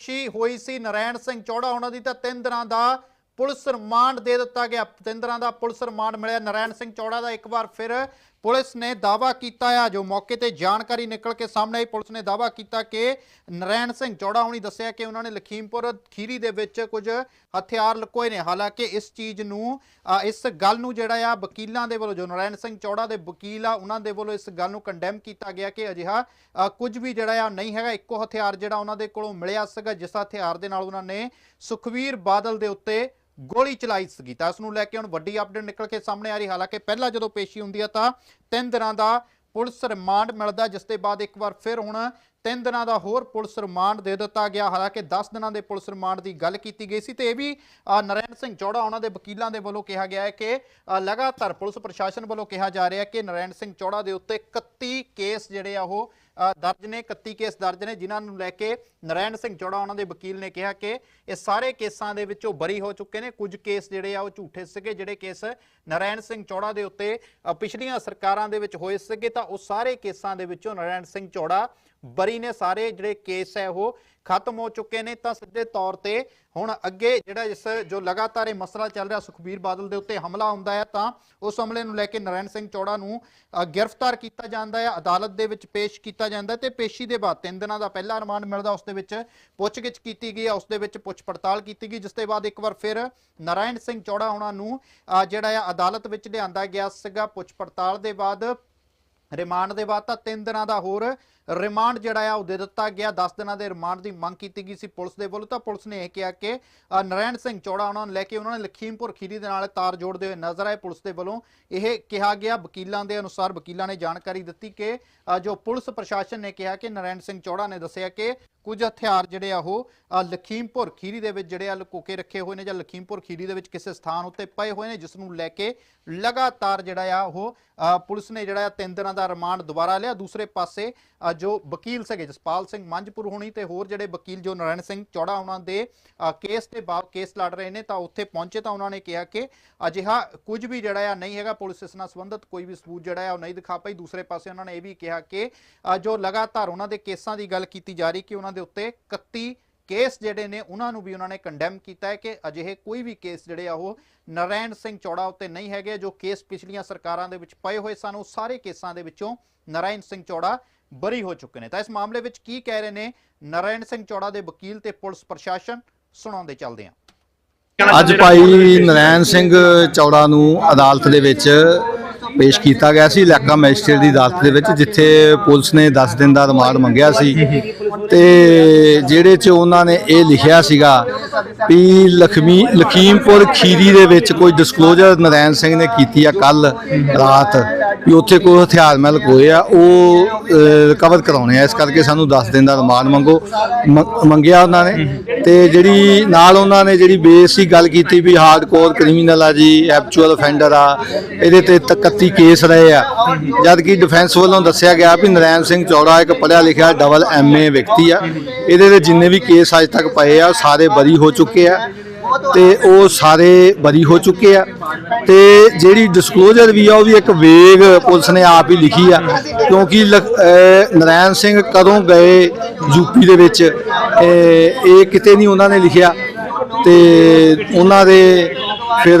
ਸ਼ੀ ਹੋਈ ਸੀ ਨਰੈਣ ਸਿੰਘ ਚੌੜਾ, ਉਹਨਾਂ ਦੀ ਤਾਂ ਤਿੰਨ ਦਿਨਾਂ ਦਾ ਪੁਲਿਸ ਰਿਮਾਂਡ ਦੇ ਦਿੱਤਾ ਗਿਆ। ਤਿੰਨ ਦਿਨਾਂ ਦਾ ਪੁਲਿਸ ਰਿਮਾਂਡ ਮਿਲਿਆ। ਨਰੈਣ ਸਿੰਘ ਚੌੜਾ ਦਾ ਇੱਕ ਵਾਰ ਫਿਰ ਪੁਲਿਸ ਨੇ ਦਾਵਾ ਕੀਤਾ ਆ, ਜੋ ਮੌਕੇ ਤੇ ਜਾਣਕਾਰੀ ਨਿਕਲ ਕੇ ਸਾਹਮਣੇ ਆਈ। ਪੁਲਿਸ ਨੇ ਦਾਵਾ ਕੀਤਾ ਕਿ ਨਰੈਣ ਸਿੰਘ ਚੌੜਾ ਹੁਣੀ ਦੱਸਿਆ ਕਿ ਉਹਨਾਂ ਨੇ ਲਖੀਮਪੁਰ ਖੀਰੀ ਦੇ ਵਿੱਚ ਕੁਝ ਹਥਿਆਰ ਲੁਕੋਏ ਨੇ। ਹਾਲਾਂਕਿ ਇਸ ਚੀਜ਼ ਨੂੰ ਇਸ ਗੱਲ ਨੂੰ ਜਿਹੜਾ ਆ, ਵਕੀਲਾਂ ਦੇ ਵੱਲੋਂ, ਜੋ ਨਰੈਣ ਸਿੰਘ ਚੌੜਾ ਦੇ ਵਕੀਲ ਆ, ਉਹਨਾਂ ਦੇ ਵੱਲੋਂ ਇਸ ਗੱਲ ਨੂੰ ਕੰਡੈਮ ਕੀਤਾ ਗਿਆ ਕਿ ਅਜਿਹਾ ਕੁਝ ਵੀ ਜਿਹੜਾ ਆ, ਨਹੀਂ ਹੈਗਾ। ਇੱਕੋ ਹਥਿਆਰ ਜਿਹੜਾ ਉਹਨਾਂ ਦੇ ਕੋਲੋਂ ਮਿਲਿਆ ਸੀਗਾ, ਜਿਸ ਹਥਿਆਰ ਦੇ ਨਾਲ ਉਹਨਾਂ ਨੇ ਸੁਖਵੀਰ ਬਾਦਲ ਦੇ ਉੱਤੇ ਗੋਲੀ ਚਲਾਈ ਸੀਗੀ। ਤਾਂ ਇਸ ਨੂੰ ਲੈ ਕੇ ਹੁਣ ਵੱਡੀ ਅਪਡੇਟ ਨਿਕਲ ਕੇ ਸਾਹਮਣੇ ਆ ਰਹੀ। ਹਾਲਾਂਕਿ ਪਹਿਲਾਂ ਜਦੋਂ ਪੇਸ਼ੀ ਹੁੰਦੀ ਆ ਤਾਂ ਤਿੰਨ ਦਿਨਾਂ ਦਾ ਪੁਲਿਸ ਰਿਮਾਂਡ ਮਿਲਦਾ ਜਿਸ ਦੇ ਬਾਅਦ ਇੱਕ ਵਾਰ ਫਿਰ ਹੁਣ ਤਿੰਨ ਦਿਨਾਂ ਦਾ ਹੋਰ ਪੁਲਿਸ ਰਿਮਾਂਡ ਦੇ ਦਿੱਤਾ ਗਿਆ। ਹਾਲਾਂਕਿ 10 ਦਿਨਾਂ ਦੇ ਪੁਲਿਸ ਰਿਮਾਂਡ ਦੀ ਗੱਲ ਕੀਤੀ ਗਈ ਸੀ ਤੇ ਇਹ ਵੀ ਅ, ਨਰੈਣ ਸਿੰਘ ਚੌੜਾ ਉਹਨਾਂ ਦੇ ਵਕੀਲਾਂ ਦੇ ਵੱਲੋਂ ਕਿਹਾ ਗਿਆ ਹੈ ਕਿ ਲਗਾਤਾਰ ਪੁਲਿਸ ਪ੍ਰਸ਼ਾਸਨ ਵੱਲੋਂ ਕਿਹਾ ਜਾ ਰਿਹਾ ਹੈ ਕਿ ਨਰੈਣ ਸਿੰਘ ਚੌੜਾ ਦੇ ਉੱਤੇ 31 ਕੇਸ ਜਿਹੜੇ ਆ ਉਹ ਦਰਜ ਨੇ 31 ਕੇਸ ਦਰਜ ਨੇ, ਜਿਨ੍ਹਾਂ ਨੂੰ ਲੈ ਕੇ ਨਰੈਣ ਸਿੰਘ ਚੌੜਾ, ਉਹਨਾਂ ਦੇ ਵਕੀਲ ਨੇ ਕਿਹਾ ਕਿ ਇਹ ਸਾਰੇ ਕੇਸਾਂ ਦੇ ਵਿੱਚੋਂ ਬਰੀ ਹੋ ਚੁੱਕੇ ਨੇ। ਕੁਝ ਕੇਸ ਜਿਹੜੇ ਆ, ਉਹ ਝੂਠੇ ਸੀਗੇ। ਜਿਹੜੇ ਕੇਸ ਨਰੈਣ ਸਿੰਘ ਚੌੜਾ ਦੇ ਉੱਤੇ ਪਿਛਲੀਆਂ ਸਰਕਾਰਾਂ ਦੇ ਵਿੱਚ ਹੋਏ ਸੀਗੇ, ਤਾਂ ਉਹ ਸਾਰੇ ਕੇਸਾਂ ਦੇ ਵਿੱਚੋਂ ਨਰੈਣ ਸਿੰਘ ਚੌੜਾ ਬਰੀ ਨੇ। ਸਾਰੇ ਜਿਹੜੇ ਕੇਸ ਹੈ ਉਹ ਖਤਮ ਹੋ ਚੁੱਕੇ ਨੇ ਤਾਂ ਸਿੱਧੇ ਤੌਰ ਤੇ ਹੁਣ ਅੱਗੇ ਜਿਹੜਾ ਇਸ ਜੋ ਲਗਾਤਾਰ ਇਹ ਮਸਲਾ ਚੱਲ ਰਿਹਾ ਸੁਖਬੀਰ ਬਾਦਲ ਦੇ ਉੱਤੇ ਹਮਲਾ ਹੁੰਦਾ ਹੈ ਤਾਂ ਉਸ ਹਮਲੇ ਨੂੰ ਲੈ ਕੇ ਨਰੈਣ ਸਿੰਘ ਚੌੜਾ ਨੂੰ ਗ੍ਰਿਫਤਾਰ ਕੀਤਾ ਜਾਂਦਾ ਹੈ ਅਦਾਲਤ ਦੇ ਵਿੱਚ ਪੇਸ਼ ਕੀਤਾ ਜਾਂਦਾ ਤੇ ਪੇਸ਼ੀ ਦੇ ਬਾਅਦ ਤਿੰਨ ਦਿਨਾਂ ਦਾ ਪਹਿਲਾ ਰਿਮਾਂਡ ਮਿਲਦਾ ਉਸ ਦੇ ਵਿੱਚ ਪੁੱਛਗਿੱਛ ਕੀਤੀ ਗਈ ਹੈ ਉਸ ਦੇ ਵਿੱਚ ਪੁੱਛ ਪੜਤਾਲ ਕੀਤੀ ਗਈ ਜਿਸ ਦੇ ਬਾਅਦ ਇੱਕ ਵਾਰ ਫਿਰ ਨਰਾਇਣ ਸਿੰਘ ਚੌੜਾ ਉਹਨਾਂ ਨੂੰ ਅ, ਜਿਹੜਾ ਆ ਅਦਾਲਤ ਵਿੱਚ ਲਿਆਂਦਾ ਗਿਆ ਸੀਗਾ ਪੁੱਛ ਪੜਤਾਲ ਦੇ ਬਾਅਦ ਰਿਮਾਂਡ ਦੇ ਬਾਅਦ ਤਾਂ 3 ਦਿਨਾਂ ਦਾ ਹੋਰ ਰਿਮਾਂਡ ਜਿਹੜਾ ਆ ਉਹ ਦੇ ਦਿੱਤਾ ਗਿਆ। 10 ਦਿਨਾਂ ਦੇ ਰਿਮਾਂਡ ਦੀ ਮੰਗ ਕੀਤੀ ਗਈ ਸੀ ਪੁਲਿਸ ਦੇ ਵੱਲੋਂ। ਤਾਂ ਪੁਲਿਸ ਨੇ ਇਹ ਕਿਹਾ ਕਿ ਅ, ਨਰੈਣ ਸਿੰਘ ਚੌੜਾ ਉਹਨਾਂ ਨੂੰ ਲੈ ਕੇ ਉਹਨਾਂ ਨੇ ਲਖੀਮਪੁਰ ਖੀਰੀ ਦੇ ਨਾਲ ਤਾਰ ਜੋੜਦੇ ਹੋਏ ਨਜ਼ਰ ਆਏ। ਪੁਲਿਸ ਦੇ ਵੱਲੋਂ ਇਹ ਕਿਹਾ ਗਿਆ। ਵਕੀਲਾਂ ਦੇ ਅਨੁਸਾਰ ਵਕੀਲਾਂ ਨੇ ਜਾਣਕਾਰੀ ਦਿੱਤੀ ਕਿ ਜੋ ਪੁਲਿਸ ਪ੍ਰਸ਼ਾਸਨ ਨੇ ਕਿਹਾ ਕਿ ਨਰੈਣ ਸਿੰਘ ਚੌੜਾ ਨੇ ਦੱਸਿਆ ਕਿ ਕੁਝ ਹਥਿਆਰ ਜਿਹੜੇ ਆ ਉਹ ਲਖੀਮਪੁਰ ਖੀਰੀ ਦੇ ਵਿੱਚ ਜਿਹੜੇ ਆ ਲੁਕੋਕੇ ਰੱਖੇ ਹੋਏ ਨੇ ਜਾਂ ਲਖੀਮਪੁਰ ਖੀਰੀ ਦੇ ਵਿੱਚ ਕਿਸੇ ਸਥਾਨ ਉੱਤੇ ਪਏ ਹੋਏ ਨੇ ਜਿਸ ਨੂੰ ਲੈ ਕੇ ਲਗਾਤਾਰ ਜਿਹੜਾ ਆ ਉਹ ਪੁਲਿਸ ਨੇ ਜਿਹੜਾ ਆ ਤਿੰਨ ਦਿਨਾਂ ਦਾ ਰਿਮਾਂਡ ਦੁਬਾਰਾ ਲਿਆ। ਦੂਸਰੇ ਪਾਸੇ ਜੋ ਵਕੀਲ ਸੀਗੇ, ਜਸਪਾਲ ਸਿੰਘ ਮੰਝਪੁਰ ਹੋਣੀ ਤੇ ਹੋਰ ਜਿਹੜੇ ਵਕੀਲ ਜੋ ਨਰੈਣ ਸਿੰਘ ਚੌੜਾ ਉਹਨਾਂ ਦੇ ਕੇਸ ਦੇ ਬਾਅਦ ਕੇਸ ਲੜ ਰਹੇ ਨੇ, ਤਾਂ ਉੱਥੇ ਪਹੁੰਚੇ ਤਾਂ ਉਹਨਾਂ ਨੇ ਕਿਹਾ ਕਿ ਅਜਿਹਾ ਕੁਝ ਵੀ ਜਿਹੜਾ ਆ ਨਹੀਂ ਹੈਗਾ ਪੁਲਿਸ ਇਸ ਨਾਲ ਸੰਬੰਧਿਤ, ਕੋਈ ਵੀ ਸਬੂਤ ਜਿਹੜਾ ਆ ਉਹ ਨਹੀਂ ਦਿਖਾ ਪਈ। ਦੂਸਰੇ ਪਾਸੇ ਉਹਨਾਂ ਨੇ ਇਹ ਵੀ ਕਿਹਾ ਕਿ ਜੋ ਲਗਾਤਾਰ ਉਹਨਾਂ ਦੇ ਕੇਸਾਂ ਦੀ ਗੱਲ ਕੀਤੀ ਜਾ ਰਹੀ ਕਿ ਉਹਨਾਂ ਦੇ ਉੱਤੇ 31 ਕੇਸ ਜਿਹੜੇ ਨੇ ਉਹਨਾਂ ਨੂੰ ਵੀ ਉਹਨਾਂ ਨੇ ਕੰਡੈਮ ਕੀਤਾ ਹੈ ਕਿ ਅਜਿਹੇ ਕੋਈ ਵੀ ਕੇਸ ਜਿਹੜੇ ਆ ਉਹ ਨਰੈਣ ਸਿੰਘ ਚੌੜਾ ਉੱਤੇ ਨਹੀਂ ਹੈਗੇ। ਜੋ ਕੇਸ ਪਿਛਲੀਆਂ ਸਰਕਾਰਾਂ ਦੇ ਵਿੱਚ ਪਏ ਹੋਏ ਸਨ, ਉਹ ਸਾਰੇ ਕੇਸਾਂ ਦੇ ਵਿੱਚੋਂ ਨਰੈਣ ਸਿੰਘ ਚੌੜਾ ਬਰੀ ਹੋ ਚੁੱਕੇ ਨੇ। ਤਾਂ ਇਸ ਮਾਮਲੇ ਵਿੱਚ ਕੀ ਕਹਿ ਰਹੇ ਨੇ ਨਰੈਣ ਸਿੰਘ ਚੌੜਾ ਦੇ ਵਕੀਲ ਤੇ ਪੁਲਿਸ ਪ੍ਰਸ਼ਾਸਨ? ਸੁਣਾਉਂਦੇ ਚੱਲਦੇ ਹਾਂ। ਅੱਜ ਭਾਈ ਨਰੈਣ ਸਿੰਘ ਚੌੜਾ ਨੂੰ ਅਦਾਲਤ ਦੇ ਵਿੱਚ ਪੇਸ਼ ਕੀਤਾ ਗਿਆ ਸੀ ਇਲਾਕਾ ਮੈਜਿਸਟ੍ਰੇਟ ਦੀ ਅਦਾਲਤ ਦੇ ਵਿੱਚ, ਜਿੱਥੇ ਪੁਲਿਸ ਨੇ 10 ਦਿਨ ਦਾ ਰਿਮਾਂਡ ਮੰਗਿਆ ਸੀ। ਤੇ ਜਿਹੜੇ ਚ ਉਹਨਾਂ ਨੇ ਇਹ ਲਿਖਿਆ ਸੀਗਾ ਵੀ ਲਖਮੀ, ਲਖੀਮਪੁਰ ਖੀਰੀ ਦੇ ਵਿੱਚ ਕੋਈ ਡਿਸਕਲੋਜ਼ਰ ਨਰੈਣ ਸਿੰਘ ਨੇ ਕੀਤੀ ਆ ਕੱਲ ਰਾਤ। ਵੀ ਉੱਥੇ ਕੋਈ ਹਥਿਆਰ ਮਹਿਲ ਕੋਏ ਆ, ਉਹ ਰਿਕਵਰ ਕਰਾਉਣੇ ਆ। ਇਸ ਕਰਕੇ ਸਾਨੂੰ 10 ਦਿਨ ਦਾ ਰਿਮਾਂਡ ਮੰਗੋ ਮੰਗਿਆ ਉਹਨਾਂ ਨੇ। ਤੇ ਜਿਹੜੀ ਨਾਲ ਉਹਨਾਂ ਨੇ ਜਿਹੜੀ ਬੇਸਿਕ ਗੱਲ ਕੀਤੀ ਵੀ ਹਾਰਡਕੋਰ ਕ੍ਰਿਮੀਨਲ ਆ ਜੀ ਐਕਚੁਅਲ ਅਫੈਂਡਰ ਆ, ਇਹਦੇ ਤੇ 31 ਕੇਸ ਰਹੇ ਆ। ਜਦ ਕਿ ਡਿਫੈਂਸ ਵੱਲੋਂ ਦੱਸਿਆ ਗਿਆ ਵੀ ਨਰੈਣ ਸਿੰਘ ਚੌੜਾ ਇੱਕ ਪੜ੍ਹਿਆ ਲਿਖਿਆ ਡਬਲ ਐਮਏ ਵਿਅਕਤੀ ਆ। ਇਹਦੇ ਤੇ ਜਿੰਨੇ ਵੀ ਕੇਸ ਅੱਜ ਤੱਕ ਪਏ ਆ, ਉਹ ਸਾਰੇ ਬਰੀ ਹੋ ਚੁੱਕੇ ਆ। ਤੇ ਉਹ ਸਾਰੇ ਬਰੀ ਹੋ ਚੁੱਕੇ ਆ। ਤੇ ਜਿਹੜੀ ਡਿਸਕਲੋਜ਼ਰ ਵੀ ਆ, ਉਹ ਵੀ ਇੱਕ ਵੇਗ ਪੁਲਿਸ ਨੇ ਆਪ ਹੀ ਲਿਖੀ ਆ। ਕਿਉਂਕਿ ਲਖ- ਨਰਾਇਣ ਸਿੰਘ ਕਦੋਂ ਗਏ ਯੂਪੀ ਦੇ ਵਿੱਚ ਇਹ ਇਹ ਕਿਤੇ ਨਹੀਂ ਉਹਨਾਂ ਨੇ ਲਿਖਿਆ। ਤੇ ਉਹਨਾਂ ਦੇ ਫਿਰ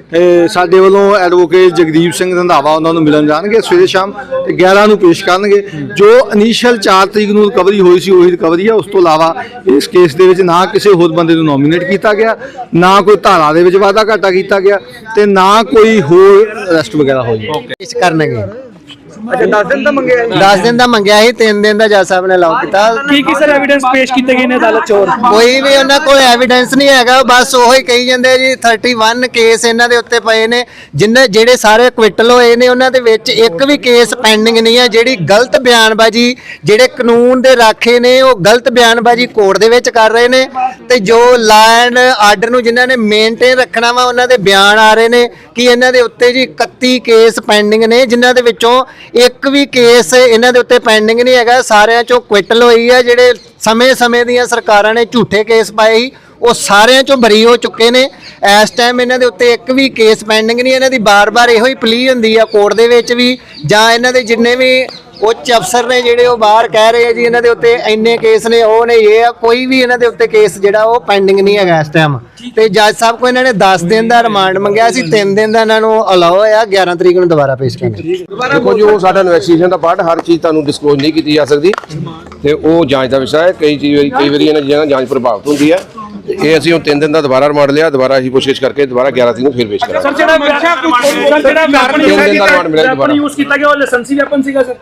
ਸਾਡੇ ਵੱਲੋਂ ਐਡਵੋਕੇਟ ਜਗਦੀਪ ਸਿੰਘ ਰੰਧਾਵਾ ਉਹਨਾਂ ਨੂੰ ਮਿਲਣ ਜਾਣਗੇ ਸਵੇਰੇ ਸ਼ਾਮ ਤੇ 11 ਨੂੰ ਪੇਸ਼ ਕਰਨਗੇ। ਜੋ ਇਨੀਸ਼ੀਅਲ 4 ਤਰੀਕ ਨੂੰ ਰਿਕਵਰੀ ਹੋਈ ਸੀ, ਉਹੀ ਰਿਕਵਰੀ ਹੈ ਉਸ ਤੋਂ ਇਲਾਵਾ ਇਸ ਕੇਸ ਦੇ ਵਿੱਚ ਨਾ ਕਿਸੇ ਹੋਰ ਬੰਦੇ ਨੂੰ ਨੋਮੀਨੇਟ ਕੀਤਾ ਗਿਆ, ਨਾ ਕੋਈ ਧਾਰਾ ਦੇ ਵਿੱਚ ਵਾਧਾ ਘਾਟਾ ਕੀਤਾ ਗਿਆ ਤੇ ਨਾ ਕੋਈ ਹੋਰ ਅਰੈਸਟ ਵਗੈਰਾ ਹੋਈ। ਪੇਸ਼ ਕਰਨਗੇ ਅੱਛਾ 10 ਦਿਨ ਦਾ ਮੰਗਿਆ 10 ਦਿਨ ਦਾ ਮੰਗਿਆ ਸੀ 3 ਦਿਨ ਦਾ ਜੱਜ ਸਾਹਿਬ ਨੇ ਅਲਾਉ ਕੀਤਾ। ਕੀ ਕੀ ਸਰ ਐਵੀਡੈਂਸ ਪੇਸ਼ ਕੀਤੇ ਗਏ ਨੇ ਅਦਾਲਤ ਚ ਹੋਰ? ਕੋਈ ਵੀ ਉਹਨਾਂ ਕੋਲ ਐਵੀਡੈਂਸ ਨਹੀਂ ਹੈਗਾ ਬਸ ਉਹੀ ਹੀ ਕਹੀ ਜਾਂਦੇ ਜੀ 31 ਕੇਸ ਇਹਨਾਂ ਦੇ ਉੱਤੇ ਪਏ ਨੇ। ਜਿੰਨੇ ਜਿਹੜੇ ਸਾਰੇ ਕੁਇਟਲ ਹੋਏ ਨੇ ਉਹਨਾਂ ਦੇ ਵਿੱਚ ਇੱਕ ਵੀ ਕੇਸ ਪੈਂਡਿੰਗ ਨਹੀਂ ਹੈ ਜਿਹੜੀ ਗਲਤ ਬਿਆਨਬਾਜ਼ੀ ਜਿਹੜੇ ਕਾਨੂੰਨ ਦੇ ਰਾਖੇ ਨੇ ਉਹ ਗਲਤ ਬਿਆਨਬਾਜ਼ੀ ਕੋਰਟ ਦੇ ਵਿੱਚ ਕਰ ਰਹੇ ਨੇ। ਤੇ ਜੋ ਲਾਅ ਆਰਡਰ ਨੂੰ ਜਿਨ੍ਹਾਂ ਨੇ ਮੇਨਟੇਨ ਰੱਖਣਾ ਵਾ ਉਹਨਾਂ ਦੇ ਬਿਆਨ ਆ ਰਹੇ ਨੇ। ਕਿ ਇਹਨਾਂ ਦੇ ਉੱਤੇ ਜੀ 31 ਕੇਸ ਪੈਂਡਿੰਗ ਨੇ, ਜਿਨ੍ਹਾਂ ਦੇ ਵਿੱਚੋਂ ਇੱਕ ਵੀ ਕੇਸ ਇਹਨਾਂ ਦੇ ਉੱਤੇ ਪੈਂਡਿੰਗ ਨਹੀਂ ਹੈਗਾ। ਸਾਰਿਆਂ ਚੋਂ ਕੁਇਟਲ ਹੋਈ ਹੈ ਜਿਹੜੇ ਸਮੇਂ-ਸਮੇਂ ਦੀਆਂ ਸਰਕਾਰਾਂ ਨੇ ਝੂਠੇ ਕੇਸ ਪਾਏ ਸੀ, ਉਹ ਸਾਰਿਆਂ ਚੋਂ ਬਰੀ ਹੋ ਚੁੱਕੇ ਨੇ। ਇਸ ਟਾਈਮ ਇਹਨਾਂ ਦੇ ਉੱਤੇ ਇੱਕ ਵੀ ਕੇਸ ਪੈਂਡਿੰਗ ਨਹੀਂ, ਇਹਨਾਂ ਦੀ ਬਾਰ-ਬਾਰ ਇਹੋ ਹੀ ਪਲੀ ਹੁੰਦੀ ਆ ਕੋਰਟ ਦੇ ਵਿੱਚ ਵੀ, ਜਾਂ ਇਹਨਾਂ ਦੇ ਜਿੰਨੇ ਵੀ ਉੱਚ ਅਫਸਰ ਨੇ ਜਿਹੜੇ ਉਹ ਬਾਹਰ ਕਹਿ ਰਹੇ ਆ ਜੀ ਇਹਨਾਂ ਦੇ ਉੱਤੇ ਇੰਨੇ ਕੇਸ ਨੇ ਉਹ ਨੇ ਇਹ ਆ ਕੋਈ ਵੀ ਇਹਨਾਂ ਦੇ ਉੱਤੇ ਕੇਸ ਜਿਹੜਾ ਉਹ ਪੈਂਡਿੰਗ ਨਹੀਂ ਹੈਗਾ ਇਸ ਟਾਈਮ ਤੇ ਜੱਜ ਸਾਹਿਬ ਕੋ ਇਹਨਾਂ ਨੇ 10 ਦਿਨ ਦਾ ਰਿਮਾਂਡ ਮੰਗਿਆ ਸੀ 3 ਦਿਨ ਦਾ ਇਹਨਾਂ ਨੂੰ ਅਲਾਓ ਹੋਇਆ 11 ਤਰੀਕ ਨੂੰ ਦੁਬਾਰਾ ਪੇਸ਼ ਕਰਨਾ। ਦੇਖੋ ਜੀ ਉਹ ਸਾਡਾ ਇਨਵੈਸਟੀਗੇਸ਼ਨ ਦਾ ਪਾਰਟ ਹਰ ਚੀਜ਼ ਤੁਹਾਨੂੰ ਡਿਸਕਲੋਜ਼ ਨਹੀਂ ਕੀਤੀ ਜਾ ਸਕਦੀ। ਤੇ ਉਹ ਜਾਂਚ ਦਾ ਵਿਸ਼ਾ ਹੈ ਕਈ ਚੀਜ਼ ਕਈ ਵਾਰੀ ਇਹਨਾਂ ਚੀਜ਼ਾਂ ਜਾਂਚ ਪ੍ਰਭਾਵਿਤ ਹੁੰਦੀ ਹੈ। ਤੇ ਇਹ ਅਸੀਂ ਹੁਣ 3 ਦਿਨ ਦਾ ਦੁਬਾਰਾ ਰਿਮਾਂਡ ਲਿਆ ਦੁਬਾਰਾ ਅਸੀਂ ਕੋਸ਼ਿਸ਼ ਕਰਕੇ ਦੁਬਾਰਾ 11 ਤਰੀਕ ਨੂੰ ਫਿਰ ਪੇਸ਼ ਕਰਾਂਗੇ ਸਰ ਜਿਹੜਾ ਸਰ ਜਿਹੜਾ ਵੈਪਨ। ਯੂਜ਼ ਕੀਤਾ ਗਿਆ ਉਹ ਲਾਇਸੈਂਸੀ ਵੈਪਨ ਸੀਗਾ ਸਰ?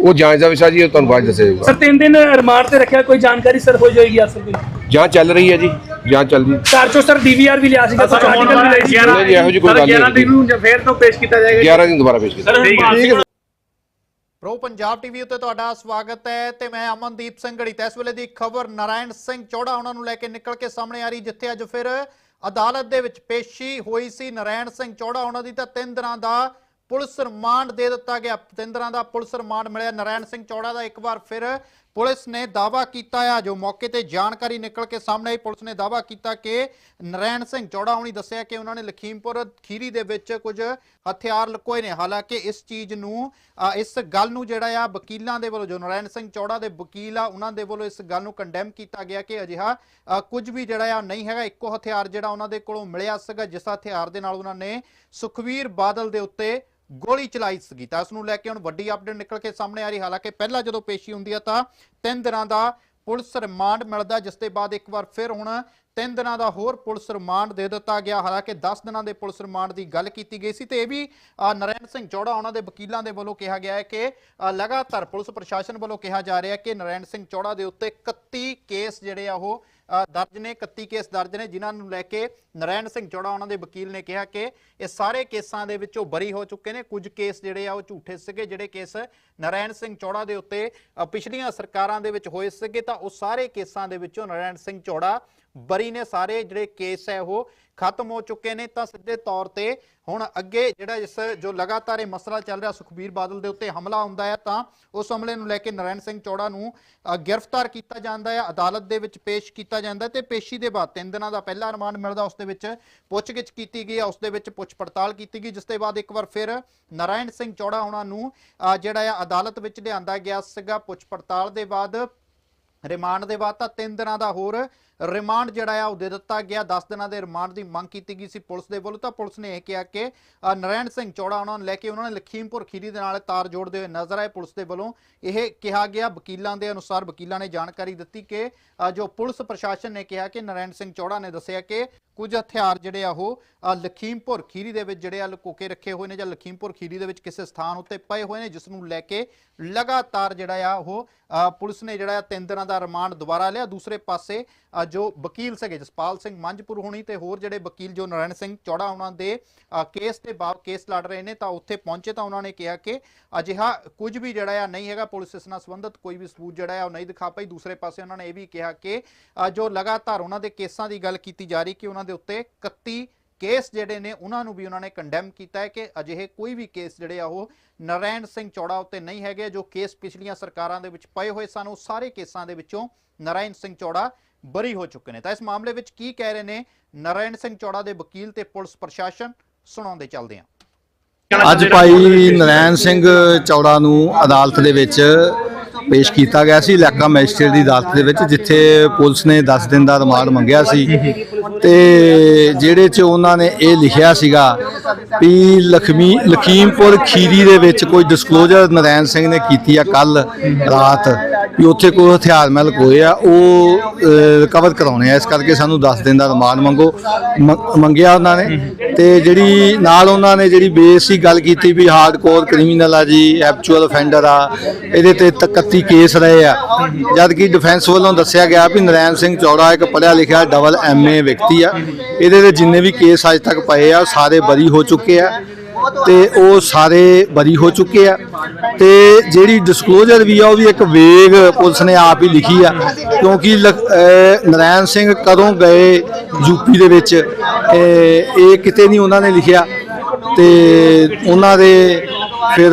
ਉਹ ਜਾਂਚ ਦਾ ਵਿਸ਼ਾ ਜੀ ਉਹ ਤੁਹਾਨੂੰ ਬਾਅਦ 'ਚ ਦੱਸਿਆ ਜਾਊਗਾ ਸਰ ਤਿੰਨ ਦਿਨ ਰਿਮਾਂਡ ਤੇ ਰੱਖਿਆ ਕੋਈ ਜਾਣਕਾਰੀ ਸਰ ਹੋ ਜਾਏਗੀ ਅਸਲ ਵਿੱਚ ਜਾਂਚ ਚੱਲ ਰਹੀ ਹੈ ਜੀ ਜਾਂਚ ਚੱਲ ਰਹੀ ਹੈ। ਘਰ ਚੋਂ ਸਰ ਡੀਵੀਆਰ ਵੀ ਲਿਆ ਸੀਗਾ ਕੁਝ ਆਰਟੀਕਲ ਵੀ ਲਿਆ ਸੀ। ਨਹੀਂ ਜੀ, ਇਹੋ ਜਿਹੀ ਕੋਈ ਗੱਲ ਨਹੀਂ 11 ਦਿਨ ਨੂੰ ਜਾਂ ਫੇਰ ਤੋਂ ਪੇਸ਼ ਕੀਤਾ ਜਾਏਗਾ 11 ਦਿਨ ਦੁਬਾਰਾ ਪੇਸ਼ ਕੀਤਾ ਪ੍ਰੋ ਪੰਜਾਬ ਟੀਵੀ ਉੱਤੇ ਤੁਹਾਡਾ ਸਵਾਗਤ ਹੈ ਤੇ ਮੈਂ ਅਮਨਦੀਪ ਸਿੰਘ ਘੜੀ। ਤੇ ਇਸ ਵੇਲੇ ਦੀ ਖਬਰ ਨਾਰਾਇਣ ਸਿੰਘ ਚੌੜਾ ਉਹਨਾਂ ਨੂੰ ਲੈ ਕੇ ਨਿਕਲ ਕੇ ਸਾਹਮਣੇ ਆ ਰਹੀ ਜਿੱਥੇ ਅੱਜ ਫਿਰ ਅਦਾਲਤ ਦੇ ਵਿੱਚ ਪੇਸ਼ੀ ਹੋਈ ਸੀ ਨਾਰਾਇਣ ਸਿੰਘ ਚੌੜਾ। ਉਹਨਾਂ ਦੀ ਤਾਂ 3 ਦਿਨਾਂ ਦਾ ਪੁਲਿਸ ਰਿਮਾਂਡ ਦੇ ਦਿੱਤਾ ਗਿਆ। 3 ਦਾ ਪੁਲਿਸ ਰਿਮਾਂਡ ਮਿਲਿਆ। ਨਾਰਾਇਣ ਸਿੰਘ ਚੌੜਾ ਦਾ ਇੱਕ ਵਾਰ ਫਿਰ ਪੁਲਿਸ ਨੇ ਦਾਵਾ ਕੀਤਾ ਆ, ਜੋ ਮੌਕੇ ਤੇ ਜਾਣਕਾਰੀ ਨਿਕਲ ਕੇ ਸਾਹਮਣੇ ਆਈ। ਪੁਲਿਸ ਨੇ ਦਾਵਾ ਕੀਤਾ ਕਿ ਨਰੈਣ ਸਿੰਘ ਚੌੜਾ ਹੁਣੀ ਦੱਸਿਆ ਕਿ ਉਹਨਾਂ ਨੇ ਲਖੀਮਪੁਰ ਖੀਰੀ ਦੇ ਵਿੱਚ ਕੁਝ ਹਥਿਆਰ ਲੁਕੋਏ ਨੇ। ਹਾਲਾਂਕਿ ਇਸ ਚੀਜ਼ ਨੂੰ ਇਸ ਗੱਲ ਨੂੰ ਜਿਹੜਾ ਆ, ਵਕੀਲਾਂ ਦੇ ਵੱਲੋਂ, ਜੋ ਨਰੈਣ ਸਿੰਘ ਚੌੜਾ ਦੇ ਵਕੀਲ ਆ, ਉਹਨਾਂ ਦੇ ਵੱਲੋਂ ਇਸ ਗੱਲ ਨੂੰ ਕੰਡੈਮ ਕੀਤਾ ਗਿਆ ਕਿ ਅਜਿਹਾ ਕੁਝ ਵੀ ਜਿਹੜਾ ਆ, ਨਹੀਂ ਹੈਗਾ। ਇੱਕੋ ਹਥਿਆਰ ਜਿਹੜਾ ਉਹਨਾਂ ਦੇ ਕੋਲੋਂ ਮਿਲਿਆ ਸੀਗਾ, ਜਿਸ ਹਥਿਆਰ ਦੇ ਨਾਲ ਉਹਨਾਂ ਨੇ ਸੁਖਵੀਰ ਬਾਦਲ ਦੇ ਉੱਤੇ ਗੋਲੀ ਚਲਾਈ ਸੀਗੀ। ਤਾਂ ਇਸ ਨੂੰ ਲੈ ਕੇ ਹੁਣ ਵੱਡੀ ਅਪਡੇਟ ਨਿਕਲ ਕੇ ਸਾਹਮਣੇ ਆ ਰਹੀ। ਹਾਲਾਂਕਿ ਪਹਿਲਾਂ ਜਦੋਂ ਪੇਸ਼ੀ ਹੁੰਦੀ ਆ ਤਾਂ ਤਿੰਨ ਦਿਨਾਂ ਦਾ ਪੁਲਿਸ ਰਿਮਾਂਡ ਮਿਲਦਾ, ਜਿਸ ਦੇ ਬਾਅਦ ਇੱਕ ਵਾਰ ਫਿਰ ਹੁਣ ਤਿੰਨ ਦਿਨਾਂ ਦਾ ਹੋਰ ਪੁਲਿਸ ਰਿਮਾਂਡ ਦੇ ਦਿੱਤਾ ਗਿਆ। ਹਾਲਾਂਕਿ 10 ਦਿਨਾਂ ਦੇ ਪੁਲਿਸ ਰਿਮਾਂਡ ਦੀ ਗੱਲ ਕੀਤੀ ਗਈ ਸੀ ਤੇ ਇਹ ਵੀ ਅ, ਨਰੈਣ ਸਿੰਘ ਚੌੜਾ ਉਹਨਾਂ ਦੇ ਵਕੀਲਾਂ ਦੇ ਵੱਲੋਂ ਕਿਹਾ ਗਿਆ ਹੈ ਕਿ ਲਗਾਤਾਰ ਪੁਲਿਸ ਪ੍ਰਸ਼ਾਸਨ ਵੱਲੋਂ ਕਿਹਾ ਜਾ ਰਿਹਾ ਹੈ ਕਿ ਨਰੈਣ ਸਿੰਘ ਚੌੜਾ ਦੇ ਉੱਤੇ 31 ਕੇਸ ਜਿਹੜੇ ਆ ਉਹ ਦਰਜ ਨੇ 31 ਕੇਸ ਦਰਜ ਨੇ ਜਿਨ੍ਹਾਂ ਨੂੰ ਲੈ ਕੇ ਨਰੈਣ ਸਿੰਘ ਚੌੜਾ ਉਹਨਾਂ ਦੇ ਵਕੀਲ ਨੇ ਕਿਹਾ ਕਿ ਇਹ ਸਾਰੇ ਕੇਸਾਂ ਦੇ ਵਿੱਚੋਂ ਬਰੀ ਹੋ ਚੁੱਕੇ ਨੇ। ਕੁਝ ਕੇਸ ਜਿਹੜੇ ਆ ਉਹ ਝੂਠੇ ਸੀਗੇ ਜਿਹੜੇ ਕੇਸ ਨਰੈਣ ਸਿੰਘ ਚੌੜਾ ਦੇ ਉੱਤੇ ਪਿਛਲੀਆਂ ਸਰਕਾਰਾਂ ਦੇ ਵਿੱਚ ਹੋਏ ਸੀਗੇ ਤਾਂ ਉਹ ਸਾਰੇ ਕੇਸਾਂ ਦੇ ਵਿੱਚੋਂ ਨਰੈਣ ਸਿੰਘ ਚੌੜਾ ਬਰੀ ਨੇ ਸਾਰੇ ਜਿਹੜੇ ਕੇਸ ਹੈ ਉਹ ਖਤਮ ਹੋ ਚੁੱਕੇ ਨੇ। ਤਾਂ ਸਿੱਧੇ ਤੌਰ ਤੇ ਹੁਣ ਅੱਗੇ ਜਿਹੜਾ ਇਸ ਜੋ ਲਗਾਤਾਰ ਇਹ ਮਸਲਾ ਚੱਲ ਰਿਹਾ ਸੁਖਬੀਰ ਬਾਦਲ ਦੇ ਉੱਤੇ ਹਮਲਾ ਹੁੰਦਾ ਹੈ ਤਾਂ ਉਸ ਹਮਲੇ ਨੂੰ ਲੈ ਕੇ ਨਰੈਣ ਸਿੰਘ ਚੌੜਾ ਨੂੰ ਗ੍ਰਿਫਤਾਰ ਕੀਤਾ ਜਾਂਦਾ ਹੈ ਅਦਾਲਤ ਦੇ ਵਿੱਚ ਪੇਸ਼ ਕੀਤਾ ਜਾਂਦਾ ਤੇ ਪੇਸ਼ੀ ਦੇ ਬਾਅਦ ਤਿੰਨ ਦਿਨਾਂ ਦਾ ਪਹਿਲਾ ਰਿਮਾਂਡ ਮਿਲਦਾ ਉਸ ਦੇ ਵਿੱਚ ਪੁੱਛਗਿੱਛ ਕੀਤੀ ਗਈ ਹੈ ਉਸ ਦੇ ਵਿੱਚ ਪੁੱਛ ਪੜਤਾਲ ਕੀਤੀ ਗਈ ਜਿਸ ਦੇ ਬਾਅਦ ਇੱਕ ਵਾਰ ਫਿਰ ਨਰਾਇਣ ਸਿੰਘ ਚੌੜਾ ਉਹਨਾਂ ਨੂੰ ਅ, ਜਿਹੜਾ ਆ ਅਦਾਲਤ ਵਿੱਚ ਲਿਆਂਦਾ ਗਿਆ ਸੀਗਾ। ਪੁੱਛ ਪੜਤਾਲ ਦੇ ਬਾਅਦ ਰਿਮਾਂਡ ਦੇ ਬਾਅਦ ਤਾਂ 3 ਦਿਨਾਂ ਦਾ ਹੋਰ ਰਿਮਾਂਡ ਜਿਹੜਾ ਆ ਉਹ ਦੇ ਦਿੱਤਾ ਗਿਆ। 10 ਦਿਨਾਂ ਦੇ ਰਿਮਾਂਡ ਦੀ ਮੰਗ ਕੀਤੀ ਗਈ ਸੀ ਪੁਲਿਸ ਦੇ ਵੱਲੋਂ। ਤਾਂ ਪੁਲਿਸ ਨੇ ਇਹ ਕਿਹਾ ਕਿ ਅ, ਨਰੈਣ ਸਿੰਘ ਚੌੜਾ ਉਹਨਾਂ ਨੂੰ ਲੈ ਕੇ ਉਹਨਾਂ ਨੇ ਲਖੀਮਪੁਰ ਖੀਰੀ ਦੇ ਨਾਲ ਤਾਰ ਜੋੜਦੇ ਹੋਏ ਨਜ਼ਰ ਆਏ। ਪੁਲਿਸ ਦੇ ਵੱਲੋਂ ਇਹ ਕਿਹਾ ਗਿਆ। ਵਕੀਲਾਂ ਦੇ ਅਨੁਸਾਰ ਵਕੀਲਾਂ ਨੇ ਜਾਣਕਾਰੀ ਦਿੱਤੀ ਕਿ ਜੋ ਪੁਲਿਸ ਪ੍ਰਸ਼ਾਸਨ ਨੇ ਕਿਹਾ ਕਿ ਨਰੈਣ ਸਿੰਘ ਚੌੜਾ ਨੇ ਦੱਸਿਆ ਕਿ ਕੁਝ ਹਥਿਆਰ ਜਿਹੜੇ ਆ ਉਹ ਲਖੀਮਪੁਰ ਖੀਰੀ ਦੇ ਵਿੱਚ ਜਿਹੜੇ ਆ ਲੁਕੋਕੇ ਰੱਖੇ ਹੋਏ ਨੇ ਜਾਂ ਲਖੀਮਪੁਰ ਖੀਰੀ ਦੇ ਵਿੱਚ ਕਿਸੇ ਸਥਾਨ ਉੱਤੇ ਪਏ ਹੋਏ ਨੇ ਜਿਸ ਨੂੰ ਲੈ ਕੇ ਲਗਾਤਾਰ ਜਿਹੜਾ ਆ ਉਹ ਪੁਲਿਸ ਨੇ ਜਿਹੜਾ ਆ ਤਿੰਨ ਦਿਨਾਂ ਦਾ ਰਿਮਾਂਡ ਦੁਬਾਰਾ ਲਿਆ। ਦੂਸਰੇ ਪਾਸੇ ਜੋ ਵਕੀਲ ਸੀਗੇ, ਜਸਪਾਲ ਸਿੰਘ ਮੰਝਪੁਰ ਹੋਣੀ ਤੇ ਹੋਰ ਜਿਹੜੇ ਵਕੀਲ ਜੋ ਨਰੈਣ ਸਿੰਘ ਚੌੜਾ, ਉਹਨਾਂ ਦੇ ਕੇਸ ਦੇ ਬਾਅਦ ਕੇਸ ਲੜ ਰਹੇ ਨੇ, ਤਾਂ ਉੱਥੇ ਪਹੁੰਚੇ ਤਾਂ ਉਹਨਾਂ ਨੇ ਕਿਹਾ ਕਿ ਅਜਿਹਾ ਕੁਝ ਵੀ ਜਿਹੜਾ ਆ ਨਹੀਂ ਹੈਗਾ ਪੁਲਿਸ ਇਸ ਨਾਲ ਸੰਬੰਧਿਤ, ਕੋਈ ਵੀ ਸਬੂਤ ਜਿਹੜਾ ਆ ਉਹ ਨਹੀਂ ਦਿਖਾ ਪਈ। ਦੂਸਰੇ ਪਾਸੇ ਉਹਨਾਂ ਨੇ ਇਹ ਵੀ ਕਿਹਾ ਕਿ ਜੋ ਲਗਾਤਾਰ ਉਹਨਾਂ ਦੇ ਕੇਸਾਂ ਦੀ ਗੱਲ ਕੀਤੀ ਜਾ ਰਹੀ ਕਿ ਉਹਨਾਂ ਦੇ ਉੱਤੇ 31 ਕੇਸ ਜਿਹੜੇ ਨੇ, ਉਹਨਾਂ ਨੂੰ ਵੀ ਉਹਨਾਂ ਨੇ ਕੰਡੈਮ ਕੀਤਾ ਹੈ ਕਿ ਅਜਿਹੇ ਕੋਈ ਵੀ ਕੇਸ ਜਿਹੜੇ ਆ ਉਹ ਨਰੈਣ ਸਿੰਘ ਚੌੜਾ ਉੱਤੇ ਨਹੀਂ ਹੈਗੇ। ਜੋ ਕੇਸ ਪਿਛਲੀਆਂ ਸਰਕਾਰਾਂ ਦੇ ਵਿੱਚ ਪਏ ਹੋਏ ਸਨ, ਉਹ ਸਾਰੇ ਕੇਸਾਂ ਦੇ ਵਿੱਚੋਂ ਨਰੈਣ ਸਿੰਘ ਚੌੜਾ ਬਰੀ ਹੋ ਚੁੱਕੇ ਨੇ। ਤਾਂ ਇਸ ਮਾਮਲੇ ਵਿੱਚ ਕੀ ਕਹਿ ਰਹੇ ਨੇ? ਨਰੈਣ ਸਿੰਘ ਚੌੜਾ ਦੇ ਵਕੀਲ ਤੇ ਪੁਲਿਸ ਪ੍ਰਸ਼ਾਸਨ ਸੁਣਾਉਂਦੇ ਚੱਲਦੇ ਹਾਂ। ਅੱਜ ਭਾਈ ਨਰੈਣ ਸਿੰਘ ਚੌੜਾ ਨੂੰ ਅਦਾਲਤ ਦੇ ਵਿੱਚ ਪੇਸ਼ ਕੀਤਾ ਗਿਆ ਸੀ ਇਲਾਕਾ ਮੈਜਿਸਟ੍ਰੇਟ ਦੀ ਅਦਾਲਤ ਦੇ ਵਿੱਚ, ਜਿੱਥੇ ਪੁਲਿਸ ਨੇ 10 ਦਿਨ ਦਾ ਰਿਮਾਂਡ ਮੰਗਿਆ ਸੀ। ਤੇ ਜਿਹੜੇ ਚ ਉਹਨਾਂ ਨੇ ਇਹ ਲਿਖਿਆ ਸੀਗਾ ਵੀ ਲਖਮੀ, ਲਖੀਮਪੁਰ ਖੀਰੀ ਦੇ ਵਿੱਚ ਕੋਈ ਡਿਸਕਲੋਜ਼ਰ ਨਰੈਣ ਸਿੰਘ ਨੇ ਕੀਤੀ ਆ ਕੱਲ ਰਾਤ। ਵੀ ਉੱਥੇ ਕੋਈ ਹਥਿਆਰ ਮਹਿਲ ਕੋਏ ਆ, ਉਹ ਰਿਕਵਰ ਕਰਾਉਣੇ ਆ। ਇਸ ਕਰਕੇ ਸਾਨੂੰ 10 ਦਿਨ ਦਾ ਰਿਮਾਂਡ ਮੰਗੋ, ਮ- ਮੰਗਿਆ ਉਹਨਾਂ ਨੇ। ਤੇ ਜਿਹੜੀ ਨਾਲ ਉਹਨਾਂ ਨੇ ਜਿਹੜੀ ਬੇਸਿਕ ਗੱਲ ਕੀਤੀ ਵੀ ਹਾਰਡਕੋਰ ਕ੍ਰਿਮੀਨਲ ਆ ਜੀ ਐਕਚੁਅਲ ਅਫੈਂਡਰ ਆ, ਇਹਦੇ ਤੇ 31 ਕੇਸ ਰਹੇ ਆ। ਜਦ ਕਿ ਡਿਫੈਂਸ ਵੱਲੋਂ ਦੱਸਿਆ ਗਿਆ ਵੀ ਨਰੈਣ ਸਿੰਘ ਚੌੜਾ ਇੱਕ ਪੜ੍ਹਿਆ ਲਿਖਿਆ ਡਬਲ ਐਮਏ ਵਿਅਕਤੀ ਆ। ਇਹਦੇ ਤੇ ਜਿੰਨੇ ਵੀ ਕੇਸ ਅੱਜ ਤੱਕ ਪਏ ਆ ਉਹ ਸਾਰੇ ਬਰੀ ਹੋ ਚੁੱਕੇ ਆ। ਤੇ ਉਹ ਸਾਰੇ ਬਰੀ ਹੋ ਚੁੱਕੇ ਆ। ਤੇ ਜਿਹੜੀ ਡਿਸਕਲੋਜ਼ਰ ਵੀ ਆ, ਉਹ ਵੀ ਇੱਕ ਵੇਗ ਪੁਲਿਸ ਨੇ ਆਪ ਹੀ ਲਿਖੀ ਆ। ਕਿਉਂਕਿ ਲਖ- ਨਰਾਇਣ ਸਿੰਘ ਕਦੋਂ ਗਏ ਯੂਪੀ ਦੇ ਵਿੱਚ ਇਹ ਇਹ ਕਿਤੇ ਨਹੀਂ ਉਹਨਾਂ ਨੇ ਲਿਖਿਆ। ਤੇ ਉਹਨਾਂ ਦੇ ਫਿਰ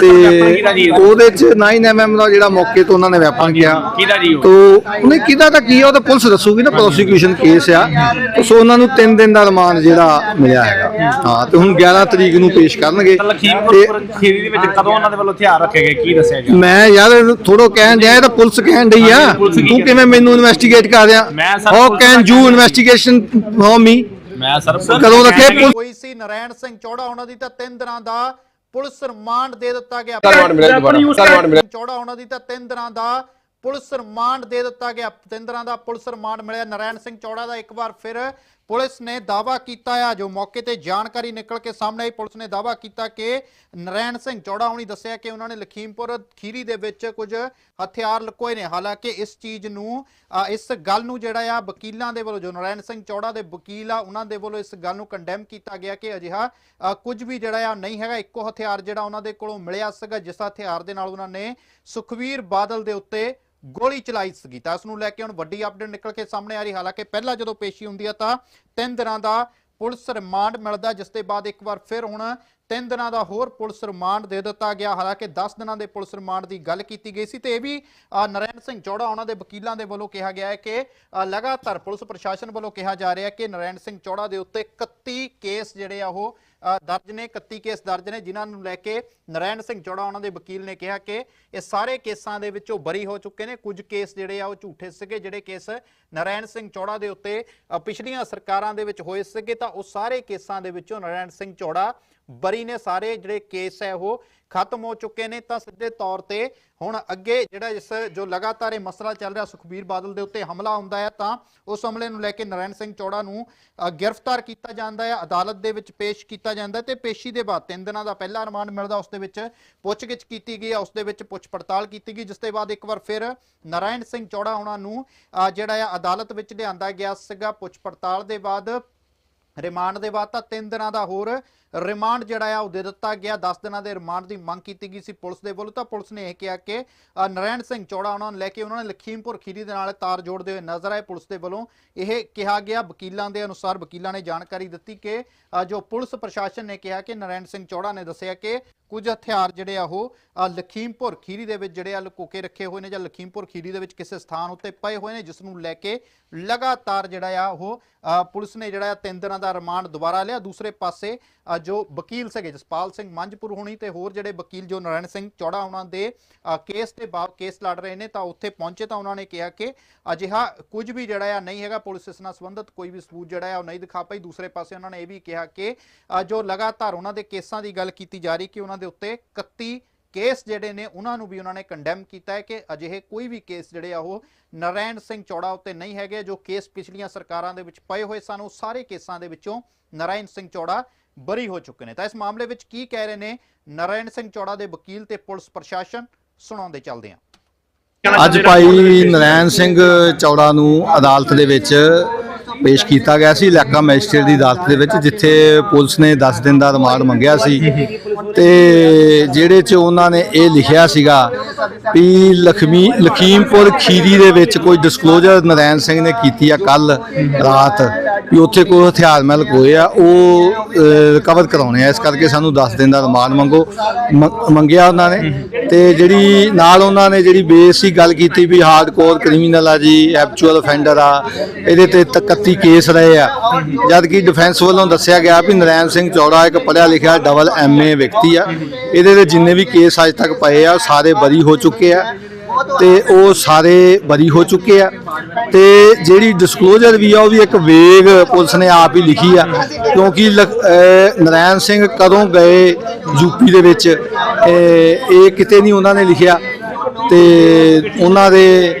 ਤੇ? ਉਹਦੇ ਚ 9mm ਦਾ ਜਿਹੜਾ ਮੌਕੇ ਤੋਂ ਉਹਨਾਂ ਨੇ ਵੈਪਨ ਕਿਹਾ। ਕਿਹਦਾ ਜੀ ਉਹ? ਤੋ ਉਹਨੇ ਕਿਹਦਾ ਤਾਂ ਕੀ ਆ ਉਹ ਤਾਂ ਪੁਲਿਸ ਦੱਸੂਗੀ ਨਾ ਪ੍ਰੋਸੀਕਿਊਸ਼ਨ ਕੇਸ ਆ। ਸੋ ਉਹਨਾਂ ਨੂੰ 3 ਦਿਨ ਦਾ ਰਿਮਾਂਡ ਜਿਹੜਾ ਮਿਲਿਆ ਹੈਗਾ। ਹਾਂ ਤੇ ਹੁਣ 11 ਤਰੀਕ ਨੂੰ ਪੇਸ਼ ਕਰਨਗੇ। ਤਾਂ ਲਖੀਮਪੁਰ ਖੀਰੀ ਦੇ ਵਿੱਚ ਕਦੋਂ ਉਹਨਾਂ ਦੇ ਵੱਲੋਂ ਹਥਿਆਰ ਰੱਖੇ ਗਏ? ਕੀ ਦੱਸਿਆ ਜੀ? ਮੈਂ ਯਾਰ ਥੋੜੋ ਕਹਿਣ ਡਿਆ ਇਹ ਤਾਂ ਪੁਲਿਸ ਕਹਿਣ ਡਈ ਆ। ਹਾਂਜੀ, ਪੁਲਿਸ ਕੀ ਤੂੰ ਕਿਵੇਂ ਮੈਨੂੰ ਇਨਵੈਸਟੀਗੇਟ ਕਰ ਰਿਹਾ? ਮੈਂ sir how police can you investigation for me ਮੈਂ ਸਰ ਕਦੋਂ ਰੱਖੇ ਪੁਲਿਸ ਹੋਈ ਸੀ? ਨਰੈਣ ਸਿੰਘ ਚੌੜਾ ਉਹਨਾਂ ਦੀ ਤਾਂ 3 ਦਿਨਾਂ ਦਾ ਪੁਲਿਸ ਰਿਮਾਂਡ ਦੇ ਦਿੱਤਾ ਗਿਆ। ਰਿਮਾਂਡ ਮਿਲਿਆ ਦੁਬਾਰਾ। ਰਿਮਾਂਡ ਮਿਲਿਆ। ਚੌੜਾ ਉਹਨਾਂ ਦੀ ਤਾਂ 3 ਦਿਨਾਂ ਦਾ ਪੁਲਿਸ ਰਿਮਾਂਡ ਦੇ ਦਿੱਤਾ ਗਿਆ। 3 ਦਿਨਾਂ ਦਾ ਪੁਲਿਸ ਰਿਮਾਂਡ ਮਿਲਿਆ। ਨਰੈਣ ਸਿੰਘ ਚੌੜਾ ਦਾ ਇੱਕ ਵਾਰ ਫਿਰ ਪੁਲਿਸ ਨੇ ਦਾਵਾ ਕੀਤਾ ਆ, ਜੋ ਮੌਕੇ ਤੇ ਜਾਣਕਾਰੀ ਨਿਕਲ ਕੇ ਸਾਹਮਣੇ ਆਈ, ਪੁਲਿਸ ਨੇ ਦਾਵਾ ਕੀਤਾ ਕਿ ਨਰੈਣ ਸਿੰਘ ਚੌੜਾ ਦੱਸਿਆ ਕਿ ਉਹਨਾਂ ਨੇ ਲਖੀਮਪੁਰ ਖੀਰੀ ਦੇ ਵਿੱਚ ਕੁਝ ਹਥਿਆਰ ਲੁਕੋਏ ਨੇ। ਹਾਲਾਂਕਿ ਇਸ ਚੀਜ਼ ਨੂੰ ਇਸ ਗੱਲ ਨੂੰ ਜਿਹੜਾ ਆ, ਵਕੀਲਾਂ ਦੇ ਵੱਲੋਂ, ਜੋ ਨਰੈਣ ਸਿੰਘ ਚੌੜਾ ਦੇ ਵਕੀਲ ਆ, ਉਹਨਾਂ ਦੇ ਵੱਲੋਂ ਇਸ ਗੱਲ ਨੂੰ ਕੰਡੈਮ ਕੀਤਾ ਗਿਆ ਕਿ ਅਜਿਹਾ ਕੁਝ ਵੀ ਜਿਹੜਾ ਆ, ਨਹੀਂ ਹੈਗਾ। ਇੱਕੋ ਹਥਿਆਰ ਜਿਹੜਾ ਉਹਨਾਂ ਦੇ ਕੋਲੋਂ ਮਿਲਿਆ ਸੀਗਾ, ਜਿਸ ਹਥਿਆਰ ਦੇ ਨਾਲ ਉਹਨਾਂ ਨੇ ਸੁਖਵੀਰ ਬਾਦਲ ਦੇ ਉੱਤੇ ਗੋਲੀ ਚਲਾਈ ਸੀਗੀ। ਤਾਂ ਇਸ ਨੂੰ ਲੈ ਕੇ ਹੁਣ ਵੱਡੀ ਅਪਡੇਟ ਨਿਕਲ ਕੇ ਸਾਹਮਣੇ ਆ ਰਹੀ। ਹਾਲਾਂਕਿ ਪਹਿਲਾਂ ਜਦੋਂ ਪੇਸ਼ੀ ਹੁੰਦੀ ਆ ਤਾਂ ਤਿੰਨ ਦਿਨਾਂ ਦਾ ਪੁਲਿਸ ਰਿਮਾਂਡ ਮਿਲਦਾ, ਜਿਸ ਦੇ ਬਾਅਦ ਇੱਕ ਵਾਰ ਫਿਰ ਹੁਣ ਤਿੰਨ ਦਿਨਾਂ ਦਾ ਹੋਰ ਪੁਲਿਸ ਰਿਮਾਂਡ ਦੇ ਦਿੱਤਾ ਗਿਆ। ਹਾਲਾਂਕਿ 10 ਦਿਨਾਂ ਦੇ ਪੁਲਿਸ ਰਿਮਾਂਡ ਦੀ ਗੱਲ ਕੀਤੀ ਗਈ ਸੀ ਤੇ ਇਹ ਵੀ ਅ, ਨਰੈਣ ਸਿੰਘ ਚੌੜਾ ਉਹਨਾਂ ਦੇ ਵਕੀਲਾਂ ਦੇ ਵੱਲੋਂ ਕਿਹਾ ਗਿਆ ਹੈ ਕਿ ਲਗਾਤਾਰ ਪੁਲਿਸ ਪ੍ਰਸ਼ਾਸਨ ਵੱਲੋਂ ਕਿਹਾ ਜਾ ਰਿਹਾ ਹੈ ਕਿ ਨਰੈਣ ਸਿੰਘ ਚੌੜਾ ਦੇ ਉੱਤੇ 31 ਕੇਸ ਜਿਹੜੇ ਆ ਉਹ ਦਰਜ ਨੇ 31 ਕੇਸ ਦਰਜ ਨੇ ਜਿਨ੍ਹਾਂ ਨੂੰ ਲੈ ਕੇ ਨਰੈਣ ਸਿੰਘ ਚੌੜਾ ਉਹਨਾਂ ਦੇ ਵਕੀਲ ਨੇ ਕਿਹਾ ਕਿ ਇਹ ਸਾਰੇ ਕੇਸਾਂ ਦੇ ਵਿੱਚੋਂ ਬਰੀ ਹੋ ਚੁੱਕੇ ਨੇ। ਕੁਝ ਕੇਸ ਜਿਹੜੇ ਆ ਉਹ ਝੂਠੇ ਸੀਗੇ ਜਿਹੜੇ ਕੇਸ ਨਰੈਣ ਸਿੰਘ ਚੌੜਾ ਦੇ ਉੱਤੇ ਪਿਛਲੀਆਂ ਸਰਕਾਰਾਂ ਦੇ ਵਿੱਚ ਹੋਏ ਸੀਗੇ ਤਾਂ ਉਹ ਸਾਰੇ ਕੇਸਾਂ ਦੇ ਵਿੱਚੋਂ ਨਰੈਣ ਸਿੰਘ ਚੌੜਾ ਬਰੀ ਨੇ ਸਾਰੇ ਜਿਹੜੇ ਕੇਸ ਹੈ ਉਹ ਖਤਮ ਹੋ ਚੁੱਕੇ ਨੇ। ਤਾਂ ਸਿੱਧੇ ਤੌਰ ਤੇ ਹੁਣ ਅੱਗੇ ਜਿਹੜਾ ਇਸ ਜੋ ਲਗਾਤਾਰ ਇਹ ਮਸਲਾ ਚੱਲ ਰਿਹਾ ਸੁਖਬੀਰ ਬਾਦਲ ਦੇ ਉੱਤੇ ਹਮਲਾ ਹੁੰਦਾ ਹੈ ਤਾਂ ਉਸ ਹਮਲੇ ਨੂੰ ਲੈ ਕੇ ਨਰੈਣ ਸਿੰਘ ਚੌੜਾ ਨੂੰ ਗ੍ਰਿਫਤਾਰ ਕੀਤਾ ਜਾਂਦਾ ਹੈ ਅਦਾਲਤ ਦੇ ਵਿੱਚ ਪੇਸ਼ ਕੀਤਾ ਜਾਂਦਾ ਤੇ ਪੇਸ਼ੀ ਦੇ ਬਾਅਦ ਤਿੰਨ ਦਿਨਾਂ ਦਾ ਪਹਿਲਾ ਰਿਮਾਂਡ ਮਿਲਦਾ ਉਸ ਦੇ ਵਿੱਚ ਪੁੱਛਗਿੱਛ ਕੀਤੀ ਗਈ ਹੈ ਉਸ ਦੇ ਵਿੱਚ ਪੁੱਛ ਪੜਤਾਲ ਕੀਤੀ ਗਈ ਜਿਸ ਦੇ ਬਾਅਦ ਇੱਕ ਵਾਰ ਫਿਰ ਨਰਾਇਣ ਸਿੰਘ ਚੌੜਾ ਉਹਨਾਂ ਨੂੰ ਅ, ਜਿਹੜਾ ਆ ਅਦਾਲਤ ਵਿੱਚ ਲਿਆਂਦਾ ਗਿਆ ਸੀਗਾ। ਪੁੱਛ ਪੜਤਾਲ ਦੇ ਬਾਅਦ ਰਿਮਾਂਡ ਦੇ ਬਾਅਦ ਤਾਂ 3 ਦਿਨਾਂ ਦਾ ਹੋਰ ਰਿਮਾਂਡ ਜਿਹੜਾ ਆ ਉਹ ਦੇ ਦਿੱਤਾ ਗਿਆ। 10 ਦਿਨਾਂ ਦੇ ਰਿਮਾਂਡ ਦੀ ਮੰਗ ਕੀਤੀ ਗਈ ਸੀ ਪੁਲਿਸ ਦੇ ਵੱਲੋਂ। ਤਾਂ ਪੁਲਿਸ ਨੇ ਇਹ ਕਿਹਾ ਕਿ ਅ, ਨਰੈਣ ਸਿੰਘ ਚੌੜਾ ਉਹਨਾਂ ਨੂੰ ਲੈ ਕੇ ਉਹਨਾਂ ਨੇ ਲਖੀਮਪੁਰ ਖੀਰੀ ਦੇ ਨਾਲ ਤਾਰ ਜੋੜਦੇ ਹੋਏ ਨਜ਼ਰ ਆਏ। ਪੁਲਿਸ ਦੇ ਵੱਲੋਂ ਇਹ ਕਿਹਾ ਗਿਆ। ਵਕੀਲਾਂ ਦੇ ਅਨੁਸਾਰ ਵਕੀਲਾਂ ਨੇ ਜਾਣਕਾਰੀ ਦਿੱਤੀ ਕਿ ਜੋ ਪੁਲਿਸ ਪ੍ਰਸ਼ਾਸਨ ਨੇ ਕਿਹਾ ਕਿ ਨਰੈਣ ਸਿੰਘ ਚੌੜਾ ਨੇ ਦੱਸਿਆ ਕਿ ਕੁਝ ਹਥਿਆਰ ਜਿਹੜੇ ਆ ਉਹ ਲਖੀਮਪੁਰ ਖੀਰੀ ਦੇ ਵਿੱਚ ਜਿਹੜੇ ਆ ਲੁਕੋ ਕੇ ਰੱਖੇ ਹੋਏ ਨੇ ਜਾਂ ਲਖੀਮਪੁਰ ਖੀਰੀ ਦੇ ਵਿੱਚ ਕਿਸੇ ਸਥਾਨ ਉੱਤੇ ਪਏ ਹੋਏ ਨੇ ਜਿਸ ਨੂੰ ਲੈ ਕੇ ਲਗਾਤਾਰ ਜਿਹੜਾ ਆ ਉਹ ਪੁਲਿਸ ਨੇ ਜਿਹੜਾ ਆ ਤਿੰਨ ਦਿਨਾਂ ਦਾ ਰਿਮਾਂਡ ਦੁਬਾਰਾ ਲਿਆ। ਦੂਸਰੇ ਪਾਸੇ ਜੋ ਵਕੀਲ ਸੀਗੇ, ਜਸਪਾਲ ਸਿੰਘ ਮੰਝਪੁਰ ਹੋਣੀ ਤੇ ਹੋਰ ਜਿਹੜੇ ਵਕੀਲ ਜੋ ਨਰੈਣ ਸਿੰਘ ਚੌੜਾ, ਉਹਨਾਂ ਦੇ ਕੇਸ ਦੇ ਬਾਅਦ ਕੇਸ ਲੜ ਰਹੇ ਨੇ, ਤਾਂ ਉੱਥੇ ਪਹੁੰਚੇ ਤਾਂ ਉਹਨਾਂ ਨੇ ਕਿਹਾ ਕਿ ਅਜਿਹਾ ਕੁਝ ਵੀ ਜਿਹੜਾ ਆ ਨਹੀਂ ਹੈਗਾ ਪੁਲਿਸ ਇਸ ਨਾਲ ਸੰਬੰਧਿਤ, ਕੋਈ ਵੀ ਸਬੂਤ ਜਿਹੜਾ ਆ ਉਹ ਨਹੀਂ ਦਿਖਾ ਪਾਈ। ਦੂਸਰੇ ਪਾਸੇ ਉਹਨਾਂ ਨੇ ਇਹ ਵੀ ਕਿਹਾ ਕਿ ਜੋ ਲਗਾਤਾਰ ਉਹਨਾਂ ਦੇ ਕੇਸਾਂ ਦੀ ਗੱਲ ਕੀਤੀ ਜਾ ਰਹੀ ਕਿ ਉਹਨਾਂ ਦੇ ਉੱਤੇ 31 ਕੇਸ ਜਿਹੜੇ ਨੇ, ਉਹਨਾਂ ਨੂੰ ਵੀ ਉਹਨਾਂ ਨੇ ਕੰਡੈਮ ਕੀਤਾ ਹੈ ਕਿ ਅਜਿਹੇ ਕੋਈ ਵੀ ਕੇਸ ਜਿਹੜੇ ਆ, ਉਹ ਨਰੈਣ ਸਿੰਘ ਚੌੜਾ ਉੱਤੇ ਨਹੀਂ ਹੈਗੇ। ਜੋ ਕੇਸ ਪਿਛਲੀਆਂ ਸਰਕਾਰਾਂ ਦੇ ਵਿੱਚ ਪਏ ਹੋਏ ਸਨ, ਉਹ ਸਾਰੇ ਕੇਸਾਂ ਦੇ ਵਿੱਚੋਂ ਨਰੈਣ ਸਿੰਘ ਚੌੜਾ ਬਰੀ ਹੋ ਚੁੱਕੇ ਨੇ। ਤਾਂ ਇਸ ਮਾਮਲੇ ਵਿੱਚ ਕੀ ਕਹਿ ਰਹੇ ਨੇ? ਨਰੈਣ ਸਿੰਘ ਚੌੜਾ ਦੇ ਵਕੀਲ ਤੇ ਪੁਲਿਸ ਪ੍ਰਸ਼ਾਸਨ ਸੁਣਾਉਂਦੇ ਚੱਲਦੇ ਹਾਂ। ਅੱਜ ਭਾਈ ਨਰੈਣ ਸਿੰਘ ਚੌੜਾ ਨੂੰ ਅਦਾਲਤ ਦੇ ਵਿੱਚ ਪੇਸ਼ ਕੀਤਾ ਗਿਆ ਸੀ ਇਲਾਕਾ ਮੈਜਿਸਟ੍ਰੇਟ ਦੀ ਅਦਾਲਤ ਦੇ ਵਿੱਚ, ਜਿੱਥੇ ਪੁਲਿਸ ਨੇ 10 ਦਿਨ ਦਾ ਰਿਮਾਂਡ ਮੰਗਿਆ ਸੀ। ਤੇ ਜਿਹੜੇ 'ਚ ਉਹਨਾਂ ਨੇ ਇਹ ਲਿਖਿਆ ਸੀਗਾ ਵੀ ਲਖਮੀ, ਲਖੀਮਪੁਰ ਖੀਰੀ ਦੇ ਵਿੱਚ ਕੋਈ ਡਿਸਕਲੋਜ਼ਰ ਨਰੈਣ ਸਿੰਘ ਨੇ ਕੀਤੀ ਆ ਕੱਲ ਰਾਤ, ਵੀ ਉੱਥੇ ਕੋਈ ਹਥਿਆਰ ਮਹਿਲ ਕੋਏ ਆ, ਉਹ ਰਿਕਵਰ ਕਰਾਉਣੇ ਆ। ਇਸ ਕਰਕੇ ਸਾਨੂੰ 10 ਦਿਨ ਦਾ ਰਿਮਾਂਡ ਮੰਗੋ, ਮ- ਮੰਗਿਆ ਉਹਨਾਂ ਨੇ। ਤੇ ਜਿਹੜੀ, ਨਾਲ ਉਹਨਾਂ ਨੇ ਜਿਹੜੀ ਬੇਸਿਕ ਗੱਲ ਕੀਤੀ ਵੀ ਹਾਰਡਕੋਰ ਕ੍ਰਿਮੀਨਲ ਆ ਜੀ ਐਕਚੁਅਲ ਅਫੈਂਡਰ ਆ, ਇਹਦੇ ਤੇ 31 ਕੇਸ ਰਹੇ ਆ। ਜਦ ਕਿ ਡਿਫੈਂਸ ਵੱਲੋਂ ਦੱਸਿਆ ਗਿਆ ਵੀ ਨਰੈਣ ਸਿੰਘ ਚੌੜਾ ਇੱਕ ਪੜ੍ਹਿਆ ਲਿਖਿਆ ਡਬਲ ਐਮਏ ਵਿਅਕਤੀ ਆ। ਇਹਦੇ ਦੇ ਜਿੰਨੇ ਵੀ ਕੇਸ ਅੱਜ ਤੱਕ ਪਏ ਆ, ਸਾਰੇ ਬਰੀ ਹੋ ਚੁੱਕੇ ਆ ਤੇ ਉਹ ਸਾਰੇ ਬਰੀ ਹੋ ਚੁੱਕੇ ਆ। ਤੇ ਜਿਹੜੀ ਡਿਸਕਲੋਜ਼ਰ ਵੀ ਆ, ਉਹ ਵੀ ਇੱਕ ਵੇਗ ਪੁਲਿਸ ਨੇ ਆਪ ਹੀ ਲਿਖੀ ਆ। ਕਿਉਂਕਿ ਲਖ- ਨਰਾਇਣ ਸਿੰਘ ਕਦੋਂ ਗਏ ਯੂਪੀ ਦੇ ਵਿੱਚ, ਇਹ ਇਹ ਕਿਤੇ ਨਹੀਂ ਉਹਨਾਂ ਨੇ ਲਿਖਿਆ। ਤੇ ਉਹਨਾਂ ਦੇ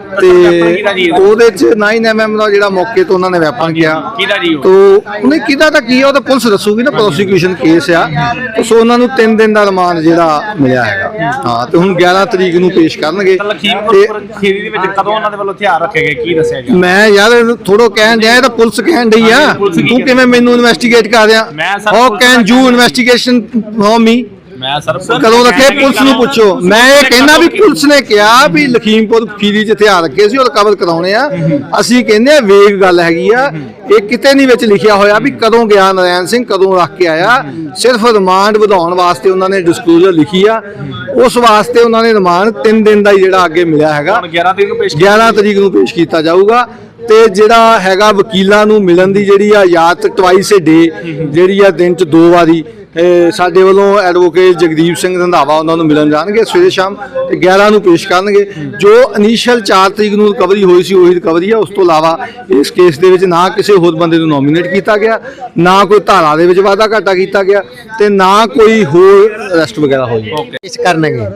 ਤੇ? ਉਹਦੇ ਚ 9mm ਦਾ ਜਿਹੜਾ ਮੌਕੇ ਤੋਂ ਉਹਨਾਂ ਨੇ ਵੈਪਨ ਕਿਹਾ। ਕਿਹਦਾ ਜੀ ਉਹ? ਤੋ ਉਹਨੇ ਕਿਹਦਾ ਤਾਂ ਕੀ ਆ ਉਹ ਤਾਂ ਪੁਲਿਸ ਦੱਸੂਗੀ ਨਾ ਪ੍ਰੋਸੀਕਿਊਸ਼ਨ ਕੇਸ ਆ। ਸੋ ਉਹਨਾਂ ਨੂੰ 3 ਦਿਨ ਦਾ ਰਿਮਾਂਡ ਜਿਹੜਾ ਮਿਲਿਆ ਹੈਗਾ। ਹਾਂ ਤੇ ਹੁਣ 11 ਤਰੀਕ ਨੂੰ ਪੇਸ਼ ਕਰਨਗੇ। ਤਾਂ ਤੇ ਲਖੀਮਪੁਰ ਖੀਰੀ ਦੇ ਵਿੱਚ ਕਦੋਂ ਉਹਨਾਂ ਦੇ ਵੱਲੋਂ ਹਥਿਆਰ ਰੱਖੇ ਗਏ? ਕੀ ਦੱਸਿਆ ਗਿਆ? ਮੈਂ ਯਾਰ ਥੋੜੋ ਕਹਿਣ ਇਹ ਤਾਂ ਪੁਲਿਸ ਕਹਿਣ ਡਈ ਆ। ਹਾਂਜੀ, ਪੁਲਿਸ ਕੀ ਤੂੰ? ਕਿਵੇਂ ਮੈਨੂੰ ਇਨਵੈਸਟੀਗੇਟ ਕਰ ਰਿਹਾ? ਮੈਂ sir how police can you investigation from me ਮੈਂ ਸਰ ਕਦੋਂ ਰੱਖੇ ਪੁਲਿਸ ਨੂੰ ਪੁੱਛੋ। ਮੈਂ ਇਹ ਕਹਿੰਦਾ ਵੀ ਪੁਲਿਸ ਨੇ ਕਿਹਾ ਵੀ ਲਖੀਮਪੁਰ ਖੀਰੀ 'ਚ ਹਥਿਆਰ ਰੱਖੇ ਸੀ ਉਹ ਰਿਕਵਰ ਕਰਾਉਣੇ ਆ। ਅਸੀਂ ਕਹਿੰਦੇ ਆ ਵੇਗ ਗੱਲ ਹੈਗੀ ਆ। ਇਹ ਕਿਤੇ ਨਹੀਂ ਵਿੱਚ ਲਿਖਿਆ ਹੋਇਆ ਵੀ ਕਦੋਂ ਗਿਆ ਨਰੈਣ ਸਿੰਘ ਕਦੋਂ ਰੱਖ ਕੇ ਆਇਆ। ਸਿਰਫ ਰਿਮਾਂਡ ਵਧਾਉਣ ਵਾਸਤੇ ਉਹਨਾਂ ਨੇ ਡਿਸਕਲੋਜ਼ਰ ਲਿਖੀ ਆ। ਉਸ ਵਾਸਤੇ ਉਹਨਾਂ ਨੇ ਰਿਮਾਂਡ 3 ਦਿਨ ਦਾ ਹੀ ਜਿਹੜਾ ਅੱਗੇ ਮਿਲਿਆ ਹੈਗਾ। ਹੁਣ 11 ਤਰੀਕ ਨੂੰ ਪੇਸ਼ 11 ਤਰੀਕ ਨੂੰ ਪੇਸ਼ ਕੀਤਾ ਜਾਊਗਾ। ਤੇ ਜਿਹੜਾ ਹੈਗਾ ਵਕੀਲਾਂ ਨੂੰ ਮਿਲਣ ਦੀ ਜਿਹੜੀ ਆ ਯਾਦ ਟਵਾਈਸ ਏ ਡੇ ਜਿਹੜੀ ਆ ਦਿਨ ਚ ਦੋ ਵਾਰੀ ਸਾਡੇ ਵੱਲੋਂ ਐਡਵੋਕੇਟ ਜਗਦੀਪ ਸਿੰਘ ਰੰਧਾਵਾ ਉਹਨਾਂ ਨੂੰ ਮਿਲਣ ਜਾਣਗੇ ਸਵੇਰੇ ਸ਼ਾਮ, ਤੇ 11 ਨੂੰ ਪੇਸ਼ ਕਰਨਗੇ। ਜੋ ਇਨੀਸ਼ੀਅਲ 4 ਤਰੀਕ ਨੂੰ ਰਿਕਵਰੀ ਹੋਈ ਸੀ, ਉਹੀ ਰਿਕਵਰੀ ਆ। ਉਸ ਤੋਂ ਇਲਾਵਾ ਇਸ ਕੇਸ ਦੇ ਵਿੱਚ ਨਾ ਕਿਸੇ ਹੋਰ ਬੰਦੇ ਨੂੰ ਨੋਮੀਨੇਟ ਕੀਤਾ ਗਿਆ, ਨਾ ਕੋਈ ਧਾਰਾ ਦੇ ਵਿੱਚ ਵਾਧਾ ਘਾਟਾ ਕੀਤਾ ਗਿਆ, ਤੇ ਨਾ ਕੋਈ ਹੋਰ ਅਰੈਸਟ ਵਗੈਰਾ ਹੋਈ। ਇਸ ਕਰਨਗੇ।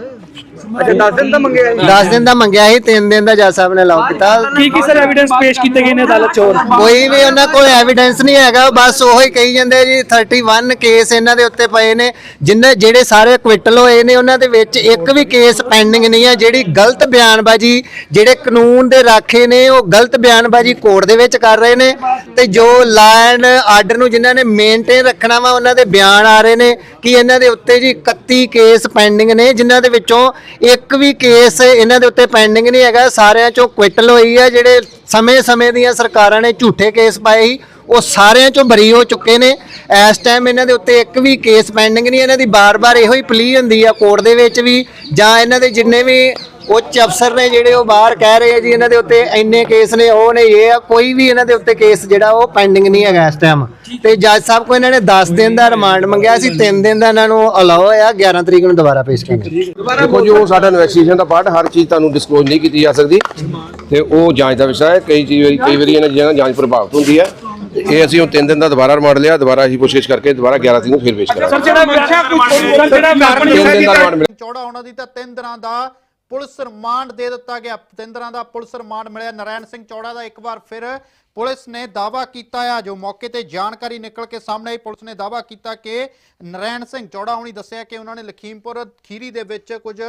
ਅੱਛਾ 10 ਦਿਨ ਦਾ ਮੰਗਿਆ 10 ਦਿਨ ਦਾ ਮੰਗਿਆ ਸੀ 3 ਦਿਨ ਦਾ ਜੱਜ ਸਾਹਿਬ ਨੇ ਲਾਉ ਕੀਤਾ। ਕੀ ਕੀ ਸਰ ਐਵੀਡੈਂਸ ਪੇਸ਼ ਕੀਤੇ ਗਏ ਨੇ ਅਦਾਲਤ ਚ ਹੋਰ? ਕੋਈ ਵੀ ਉਹਨਾਂ ਕੋਲ ਐਵੀਡੈਂਸ ਨਹੀਂ ਹੈਗਾ ਬਸ ਉਹੋ ਹੀ ਕਹੀ ਜਾਂਦੇ ਜੀ 31 ਕੇਸ ਇਹਨਾਂ ਦੇ ਉੱਤੇ ਪਏ ਨੇ। ਜਿੰਨੇ ਜਿਹੜੇ ਸਾਰੇ ਕੁਇਟਲ ਹੋਏ ਨੇ ਉਹਨਾਂ ਦੇ ਵਿੱਚ ਇੱਕ ਵੀ ਕੇਸ ਪੈਂਡਿੰਗ ਨਹੀਂ ਹੈ ਜਿਹੜੀ ਗਲਤ ਬਿਆਨਬਾਜ਼ੀ ਜਿਹੜੇ ਕਾਨੂੰਨ ਦੇ ਰਾਖੇ ਨੇ ਉਹ ਗਲਤ ਬਿਆਨਬਾਜ਼ੀ ਕੋਰਟ ਦੇ ਵਿੱਚ ਕਰ ਰਹੇ ਨੇ। ਤੇ ਜੋ ਲਾਅ ਐਂਡ ਆਰਡਰ ਨੂੰ ਜਿਨ੍ਹਾਂ ਨੇ ਮੇਨਟੇਨ ਰੱਖਣਾ ਵਾ ਉਹਨਾਂ ਦੇ ਬਿਆਨ ਆ ਰਹੇ ਨੇ। ਕਿ ਇਹਨਾਂ ਦੇ ਉੱਤੇ ਜੀ 31 ਕੇਸ ਪੈਂਡਿੰਗ ਨੇ, ਜਿਨ੍ਹਾਂ ਦੇ ਵਿੱਚੋਂ ਇੱਕ ਵੀ ਕੇਸ ਇਹਨਾਂ ਦੇ ਉੱਤੇ ਪੈਂਡਿੰਗ ਨਹੀਂ ਹੈਗਾ। ਸਾਰਿਆਂ ਚੋਂ ਕੁਇਟਲ ਹੋਈ ਹੈ ਜਿਹੜੇ ਸਮੇਂ-ਸਮੇਂ ਦੀਆਂ ਸਰਕਾਰਾਂ ਨੇ ਝੂਠੇ ਕੇਸ ਪਾਏ ਸੀ, ਉਹ ਸਾਰਿਆਂ ਚੋਂ ਬਰੀ ਹੋ ਚੁੱਕੇ ਨੇ। ਇਸ ਟਾਈਮ ਇਹਨਾਂ ਦੇ ਉੱਤੇ ਇੱਕ ਵੀ ਕੇਸ ਪੈਂਡਿੰਗ ਨਹੀਂ, ਇਹਨਾਂ ਦੀ ਬਾਰ-ਬਾਰ ਇਹੋ ਹੀ ਪਲੀ ਹੁੰਦੀ ਆ ਕੋਰਟ ਦੇ ਵਿੱਚ ਵੀ, ਜਾਂ ਇਹਨਾਂ ਦੇ ਜਿੰਨੇ ਵੀ ਉੱਚ ਅਫਸਰ ਨੇ ਜਿਹੜੇ ਉਹ ਬਾਹਰ ਕਹਿ ਰਹੇ ਆ ਜੀ ਇਹਨਾਂ ਦੇ ਉੱਤੇ ਇੰਨੇ ਕੇਸ ਨੇ ਉਹ ਨੇ ਇਹ ਆ ਕੋਈ ਵੀ ਇਹਨਾਂ ਦੇ ਉੱਤੇ ਕੇਸ ਜਿਹੜਾ ਉਹ ਪੈਂਡਿੰਗ ਨਹੀਂ ਹੈਗਾ ਇਸ ਟਾਈਮ ਤੇ ਜੱਜ ਸਾਹਿਬ ਕੋ ਇਹਨਾਂ ਨੇ 10 ਦਿਨ ਦਾ ਰਿਮਾਂਡ ਮੰਗਿਆ ਸੀ 3 ਦਿਨ ਦਾ ਇਹਨਾਂ ਨੂੰ ਅਲਾਓ ਆ 11 ਤਰੀਕ ਨੂੰ ਦੁਬਾਰਾ ਪੇਸ਼ ਕਰਾਂਗੇ ਦੇਖੋ ਜੋ ਸਾਡਾ ਇਨਵੈਸਟੀਗੇਸ਼ਨ ਦਾ ਪਾਰਟ ਹਰ ਚੀਜ਼ ਤੁਹਾਨੂੰ ਡਿਸਕਲੋਜ਼ ਨਹੀਂ ਕੀਤੀ ਜਾ ਸਕਦੀ। ਤੇ ਉਹ ਜਾਂਚ ਦਾ ਵਿਸ਼ਾ ਹੈ ਕਈ ਚੀਜ਼ ਕਈ ਵਾਰੀ ਇਹਨਾਂ ਚੀਜ਼ਾਂ ਜਾਂਚ ਪ੍ਰਭਾਵਿਤ ਹੁੰਦੀ ਹੈ। ਇਹ ਅਸੀਂ ਹੁਣ 3 ਦਿਨ ਦਾ ਦੁਬਾਰਾ ਰਿਮਾਂਡ ਲਿਆ ਦੁਬਾਰਾ ਅਸੀਂ ਪੁੱਛਗਿੱਛ ਕਰਕੇ ਦੁਬਾਰਾ 11 ਤਰੀਕ ਨੂੰ ਫਿਰ ਪੇਸ਼ ਕਰਾਂਗੇ। ਸਰ ਜਿਹੜਾ ਜਿਹੜਾ ਚੌੜਾ ਉਹਨਾਂ ਦੀ ਤਾਂ 3 ਦਿਨਾਂ ਦਾ ਪੁਲਿਸ ਰਿਮਾਂਡ ਦੇ ਦਿੱਤਾ ਗਿਆ। ਤਿੰਨ ਦਾ ਪੁਲਿਸ ਰਿਮਾਂਡ ਮਿਲਿਆ। ਨਰਾਇਣ ਸਿੰਘ ਚੌੜਾ ਦਾ ਇੱਕ ਵਾਰ ਫਿਰ ਪੁਲਿਸ ਨੇ ਦਾਵਾ ਕੀਤਾ ਆ। ਜੋ ਮੌਕੇ ਤੇ ਜਾਣਕਾਰੀ ਨਿਕਲ ਕੇ ਸਾਹਮਣੇ ਆਈ, ਪੁਲਿਸ ਨੇ ਦਾਵਾ ਕੀਤਾ ਕਿ ਨਰਾਇਣ ਸਿੰਘ ਚੌੜਾ ਹੁਣੀ ਦੱਸਿਆ ਕਿ ਉਹਨਾਂ ਨੇ ਲਖੀਮਪੁਰ ਖੀਰੀ ਦੇ ਵਿੱਚ ਕੁਝ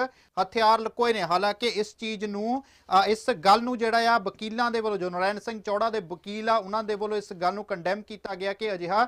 ਹਥਿਆਰ ਲੁਕੋਏ ਨੇ। ਹਾਲਾਂਕਿ ਇਸ ਚੀਜ਼ ਨੂੰ ਇਸ ਗੱਲ ਨੂੰ ਜਿਹੜਾ ਆ, ਵਕੀਲਾਂ ਦੇ ਵੱਲੋਂ, ਜੋ ਨਰਾਇਣ ਸਿੰਘ ਚੌੜਾ ਦੇ ਵਕੀਲ ਆ, ਉਹਨਾਂ ਦੇ ਵੱਲੋਂ ਇਸ ਗੱਲ ਨੂੰ ਕੰਡੈਮ ਕੀਤਾ ਗਿਆ ਕਿ ਅਜਿਹਾ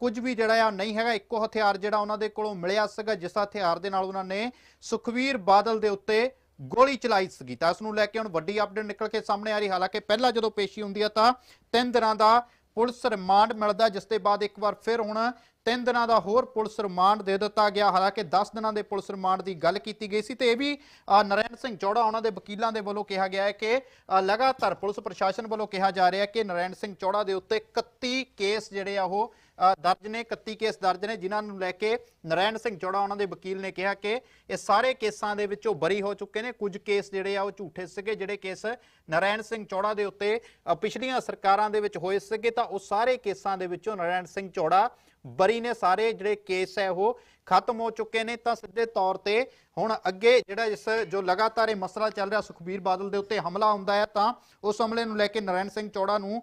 ਕੁਝ ਵੀ ਜਿਹੜਾ ਆ, ਨਹੀਂ ਹੈਗਾ। ਇੱਕੋ ਹਥਿਆਰ ਜਿਹੜਾ ਉਹਨਾਂ ਦੇ ਕੋਲੋਂ ਮਿਲਿਆ ਸੀਗਾ, ਜਿਸ ਹਥਿਆਰ ਦੇ ਨਾਲ ਉਹਨਾਂ ਨੇ ਸੁਖਵੀਰ ਬਾਦਲ ਦੇ ਉੱਤੇ ਗੋਲੀ ਚਲਾਈ ਸੀਗੀ। ਤਾਂ ਇਸ ਨੂੰ ਲੈ ਕੇ ਹੁਣ ਵੱਡੀ ਅਪਡੇਟ ਨਿਕਲ ਕੇ ਸਾਹਮਣੇ ਆ ਰਹੀ। ਹਾਲਾਂਕਿ ਪਹਿਲਾਂ ਜਦੋਂ ਪੇਸ਼ੀ ਹੁੰਦੀ ਆ ਤਾਂ ਤਿੰਨ ਦਿਨਾਂ ਦਾ ਪੁਲਿਸ ਰਿਮਾਂਡ ਮਿਲਦਾ ਜਿਸ ਦੇ ਬਾਅਦ ਇੱਕ ਵਾਰ ਫਿਰ ਹੁਣ ਤਿੰਨ ਦਿਨਾਂ ਦਾ ਹੋਰ ਪੁਲਿਸ ਰਿਮਾਂਡ ਦੇ ਦਿੱਤਾ ਗਿਆ। ਹਾਲਾਂਕਿ 10 ਦਿਨਾਂ ਦੇ ਪੁਲਿਸ ਰਿਮਾਂਡ ਦੀ ਗੱਲ ਕੀਤੀ ਗਈ ਸੀ ਤੇ ਇਹ ਵੀ ਅ, ਨਰੈਣ ਸਿੰਘ ਚੌੜਾ ਉਹਨਾਂ ਦੇ ਵਕੀਲਾਂ ਦੇ ਵੱਲੋਂ ਕਿਹਾ ਗਿਆ ਹੈ ਕਿ ਲਗਾਤਾਰ ਪੁਲਿਸ ਪ੍ਰਸ਼ਾਸਨ ਵੱਲੋਂ ਕਿਹਾ ਜਾ ਰਿਹਾ ਹੈ ਕਿ ਨਰੈਣ ਸਿੰਘ ਚੌੜਾ ਦੇ ਉੱਤੇ 31 ਕੇਸ ਜਿਹੜੇ ਆ ਉਹ ਦਰਜ ਨੇ 31 ਕੇਸ ਦਰਜ ਨੇ, ਜਿਨ੍ਹਾਂ ਨੂੰ ਲੈ ਕੇ ਨਰੈਣ ਸਿੰਘ ਚੌੜਾ ਉਹਨਾਂ ਦੇ ਵਕੀਲ ਨੇ ਕਿਹਾ ਕਿ ਇਹ ਸਾਰੇ ਕੇਸਾਂ ਦੇ ਵਿੱਚੋਂ ਬਰੀ ਹੋ ਚੁੱਕੇ ਨੇ। ਕੁਝ ਕੇਸ ਜਿਹੜੇ ਆ, ਉਹ ਝੂਠੇ ਸੀਗੇ, ਜਿਹੜੇ ਕੇਸ ਨਰੈਣ ਸਿੰਘ ਚੌੜਾ ਦੇ ਉੱਤੇ ਪਿਛਲੀਆਂ ਸਰਕਾਰਾਂ ਦੇ ਵਿੱਚ ਹੋਏ ਸੀਗੇ ਤਾਂ ਉਹ ਸਾਰੇ ਕੇਸਾਂ ਦੇ ਵਿੱਚੋਂ ਨਰੈਣ ਸਿੰਘ ਚੌੜਾ ਬਰੀ ਨੇ ਸਾਰੇ ਜਿਹੜੇ ਕੇਸ ਹੈ ਉਹ ਖਤਮ ਹੋ ਚੁੱਕੇ ਨੇ। ਤਾਂ ਸਿੱਧੇ ਤੌਰ ਤੇ ਹੁਣ ਅੱਗੇ ਜਿਹੜਾ ਇਸ ਜੋ ਲਗਾਤਾਰ ਇਹ ਮਸਲਾ ਚੱਲ ਰਿਹਾ ਸੁਖਬੀਰ ਬਾਦਲ ਦੇ ਉੱਤੇ ਹਮਲਾ ਹੁੰਦਾ ਹੈ ਤਾਂ ਉਸ ਹਮਲੇ ਨੂੰ ਲੈ ਕੇ ਨਰੈਣ ਸਿੰਘ ਚੌੜਾ ਨੂੰ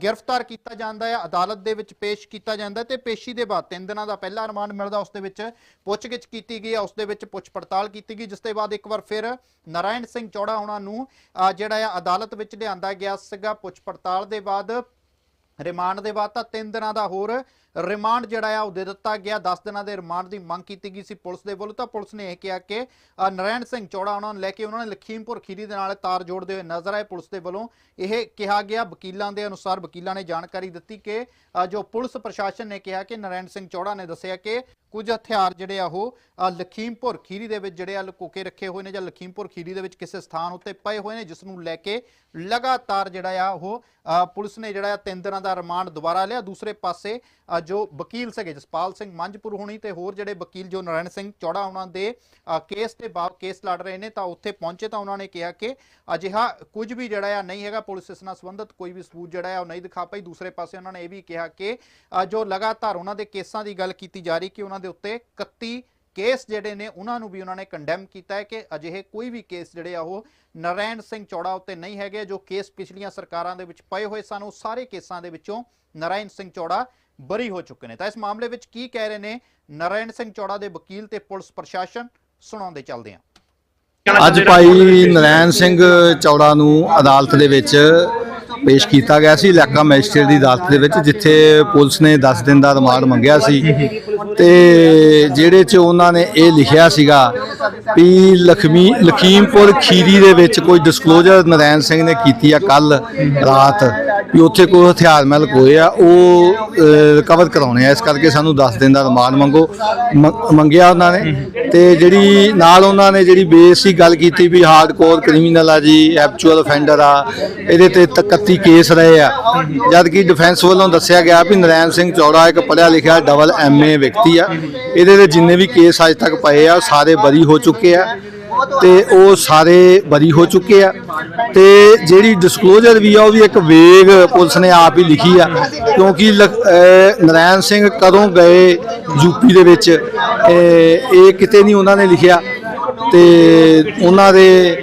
ਗ੍ਰਿਫਤਾਰ ਕੀਤਾ ਜਾਂਦਾ ਹੈ ਅਦਾਲਤ ਦੇ ਵਿੱਚ ਪੇਸ਼ ਕੀਤਾ ਜਾਂਦਾ ਤੇ ਪੇਸ਼ੀ ਦੇ ਬਾਅਦ ਤਿੰਨ ਦਿਨਾਂ ਦਾ ਪਹਿਲਾ ਰਿਮਾਂਡ ਮਿਲਦਾ ਉਸ ਦੇ ਵਿੱਚ ਪੁੱਛਗਿੱਛ ਕੀਤੀ ਗਈ ਹੈ ਉਸ ਦੇ ਵਿੱਚ ਪੁੱਛ ਪੜਤਾਲ ਕੀਤੀ ਗਈ ਜਿਸ ਦੇ ਬਾਅਦ ਇੱਕ ਵਾਰ ਫਿਰ ਨਰਾਇਣ ਸਿੰਘ ਚੌੜਾ ਉਹਨਾਂ ਨੂੰ ਅ, ਜਿਹੜਾ ਹੈ ਅਦਾਲਤ ਵਿੱਚ ਲਿਆਂਦਾ ਗਿਆ ਸੀਗਾ ਪੁੱਛ ਪੜਤਾਲ ਦੇ ਬਾਅਦ। ਰਿਮਾਂਡ ਦੇ ਬਾਅਦ ਤਾਂ 3 ਦਿਨਾਂ ਦਾ ਹੋਰ ਰਿਮਾਂਡ ਜਿਹੜਾ ਆ ਉਹ ਦੇ ਦਿੱਤਾ ਗਿਆ। 10 ਦਿਨਾਂ ਦੇ ਰਿਮਾਂਡ ਦੀ ਮੰਗ ਕੀਤੀ ਗਈ ਸੀ ਪੁਲਿਸ ਦੇ ਵੱਲੋਂ। ਤਾਂ ਪੁਲਿਸ ਨੇ ਇਹ ਕਿਹਾ ਕਿ ਅ, ਨਰੈਣ ਸਿੰਘ ਚੌੜਾ ਉਹਨਾਂ ਨੂੰ ਲੈ ਕੇ ਉਹਨਾਂ ਨੇ ਲਖੀਮਪੁਰ ਖੀਰੀ ਦੇ ਨਾਲ ਤਾਰ ਜੋੜਦੇ ਹੋਏ ਨਜ਼ਰ ਆਏ। ਪੁਲਿਸ ਦੇ ਵੱਲੋਂ ਇਹ ਕਿਹਾ ਗਿਆ। ਵਕੀਲਾਂ ਦੇ ਅਨੁਸਾਰ ਵਕੀਲਾਂ ਨੇ ਜਾਣਕਾਰੀ ਦਿੱਤੀ ਕਿ ਜੋ ਪੁਲਿਸ ਪ੍ਰਸ਼ਾਸਨ ਨੇ ਕਿਹਾ ਕਿ ਨਰੈਣ ਸਿੰਘ ਚੌੜਾ ਨੇ ਦੱਸਿਆ ਕਿ ਕੁਝ ਹਥਿਆਰ ਜਿਹੜੇ ਆ ਉਹ ਲਖੀਮਪੁਰ ਖੀਰੀ ਦੇ ਵਿੱਚ ਜਿਹੜੇ ਆ ਲੁਕੋਕੇ ਰੱਖੇ ਹੋਏ ਨੇ ਜਾਂ ਲਖੀਮਪੁਰ ਖੀਰੀ ਦੇ ਵਿੱਚ ਕਿਸੇ ਸਥਾਨ ਉੱਤੇ ਪਏ ਹੋਏ ਨੇ ਜਿਸ ਨੂੰ ਲੈ ਕੇ ਲਗਾਤਾਰ ਜਿਹੜਾ ਆ ਉਹ ਪੁਲਿਸ ਨੇ ਜਿਹੜਾ ਆ ਤਿੰਨ ਦਿਨਾਂ ਦਾ ਰਿਮਾਂਡ ਦੁਬਾਰਾ ਲਿਆ। ਦੂਸਰੇ ਪਾਸੇ ਅ, ਜੋ ਵਕੀਲ ਸੀਗੇ ਜਸਪਾਲ ਸਿੰਘ ਮੰਝਪੁਰ ਹੋਣੀ ਤੇ ਹੋਰ ਜਿਹੜੇ ਵਕੀਲ ਜੋ ਨਰੈਣ ਸਿੰਘ ਚੌੜਾ ਉਹਨਾਂ ਦੇ ਕੇਸ ਦੇ ਬਾਅਦ ਕੇਸ ਲੜ ਰਹੇ ਨੇ ਤਾਂ ਉੱਥੇ ਪਹੁੰਚੇ ਤਾਂ ਉਹਨਾਂ ਨੇ ਕਿਹਾ ਕਿ ਅਜਿਹਾ ਕੁਝ ਵੀ ਜਿਹੜਾ ਆ ਨਹੀਂ ਹੈਗਾ ਪੁਲਿਸ ਇਸ ਨਾਲ ਸੰਬੰਧਿਤ ਕੋਈ ਵੀ ਸਬੂਤ ਜਿਹੜਾ ਆ ਉਹ ਨਹੀਂ ਦਿਖਾ ਪਈ। ਦੂਸਰੇ ਪਾਸੇ ਉਹਨਾਂ ਨੇ ਇਹ ਵੀ ਕਿਹਾ ਕਿ ਜੋ ਲਗਾਤਾਰ ਉਹਨਾਂ ਦੇ ਕੇਸਾਂ ਦੀ ਗੱਲ ਕੀਤੀ ਜਾ ਰਹੀ ਕਿ ਉਹਨਾਂ ਦੇ ਉੱਤੇ 31 ਕੇਸ ਜਿਹੜੇ ਨੇ ਉਹਨਾਂ ਨੂੰ ਵੀ ਉਹਨਾਂ ਨੇ ਕੰਡੈਮ ਕੀਤਾ ਹੈ ਕਿ ਅਜਿਹੇ ਕੋਈ ਵੀ ਕੇਸ ਜਿਹੜੇ ਆ ਉਹ ਨਰੈਣ ਸਿੰਘ ਚੌੜਾ ਉੱਤੇ ਨਹੀਂ ਹੈਗੇ। ਜੋ ਕੇਸ ਪਿਛਲੀਆਂ ਸਰਕਾਰਾਂ ਦੇ ਵਿੱਚ ਪਏ ਹੋਏ ਸਨ ਉਹ ਸਾਰੇ ਕੇਸਾਂ ਦੇ ਵਿੱਚੋਂ ਨਰੈਣ ਸਿੰਘ ਚੌੜਾ ਬਰੀ ਹੋ ਚੁੱਕੇ ਨੇ। ਤਾਂ ਇਸ ਮਾਮਲੇ ਵਿੱਚ ਕੀ ਕਹਿ ਰਹੇ ਨੇ? ਨਰੈਣ ਸਿੰਘ ਚੌੜਾ ਦੇ ਵਕੀਲ ਤੇ ਪੁਲਿਸ ਪ੍ਰਸ਼ਾਸਨ ਸੁਣਾਉਂਦੇ ਚੱਲਦੇ ਹਾਂ। ਅੱਜ ਭਾਈ ਨਰੈਣ ਸਿੰਘ ਚੌੜਾ ਨੂੰ ਅਦਾਲਤ ਦੇ ਵਿੱਚ ਪੇਸ਼ ਕੀਤਾ ਗਿਆ ਸੀ ਇਲਾਕਾ ਮੈਜਿਸਟਰੇਟ ਦੀ ਅਦਾਲਤ ਦੇ ਵਿੱਚ, ਜਿੱਥੇ ਪੁਲਿਸ ਨੇ 10 ਦਿਨ ਦਾ ਰਿਮਾਂਡ ਮੰਗਿਆ ਸੀ। ਤੇ ਜਿਹੜੇ ਚ ਉਹਨਾਂ ਨੇ ਇਹ ਲਿਖਿਆ ਸੀਗਾ ਵੀ ਲਖਮੀ, ਲਖੀਮਪੁਰ ਖੀਰੀ ਦੇ ਵਿੱਚ ਕੋਈ ਡਿਸਕਲੋਜ਼ਰ ਨਰੈਣ ਸਿੰਘ ਨੇ ਕੀਤੀ ਆ ਕੱਲ ਰਾਤ। ਵੀ ਉੱਥੇ ਕੋਈ ਹਥਿਆਰ ਮਹਿਲ ਕੋਏ ਆ ਉਹ ਰਿਕਵਰ ਕਰਾਉਣੇ ਆ। ਇਸ ਕਰਕੇ ਸਾਨੂੰ 10 ਦਿਨ ਦਾ ਰਿਮਾਂਡ ਮੰਗੋ, ਮ- ਮੰਗਿਆ ਉਹਨਾਂ ਨੇ। ਤੇ ਜਿਹੜੀ ਨਾਲ ਉਹਨਾਂ ਨੇ ਜਿਹੜੀ ਬੇਸਿਕ ਗੱਲ ਕੀਤੀ ਵੀ ਹਾਰਡਕੋਰ ਕ੍ਰਿਮੀਨਲ ਆ ਜੀ ਐਕਚੁਅਲ ਅਫੈਂਡਰ ਆ, ਇਹਦੇ ਤੇ 31 ਕੇਸ ਰਹੇ ਆ। ਜਦ ਕਿ ਡਿਫੈਂਸ ਵੱਲੋਂ ਦੱਸਿਆ ਗਿਆ ਵੀ ਨਰੈਣ ਸਿੰਘ ਚੌੜਾ ਇੱਕ ਪੜ੍ਹਿਆ ਲਿਖਿਆ ਡਬਲ ਐਮਏ ਵਿਅਕਤੀ ਆ। ਇਹਦੇ ਦੇ ਜਿੰਨੇ ਵੀ ਕੇਸ ਅੱਜ ਤੱਕ ਪਏ ਆ ਸਾਰੇ ਬਰੀ ਹੋ ਚੁੱਕੇ ਆ। ਤੇ ਉਹ ਸਾਰੇ ਬਰੀ ਹੋ ਚੁੱਕੇ ਆ। ਤੇ ਜਿਹੜੀ ਡਿਸਕਲੋਜ਼ਰ ਵੀ ਆ, ਉਹ ਵੀ ਇੱਕ ਵੇਗ ਪੁਲਿਸ ਨੇ ਆਪ ਹੀ ਲਿਖੀ ਆ। ਕਿਉਂਕਿ ਲਖ- ਨਰਾਇਣ ਸਿੰਘ ਕਦੋਂ ਗਏ ਯੂਪੀ ਦੇ ਵਿੱਚ, ਇਹ ਇਹ ਕਿਤੇ ਨਹੀਂ ਉਹਨਾਂ ਨੇ ਲਿਖਿਆ। ਤੇ ਉਹਨਾਂ ਦੇ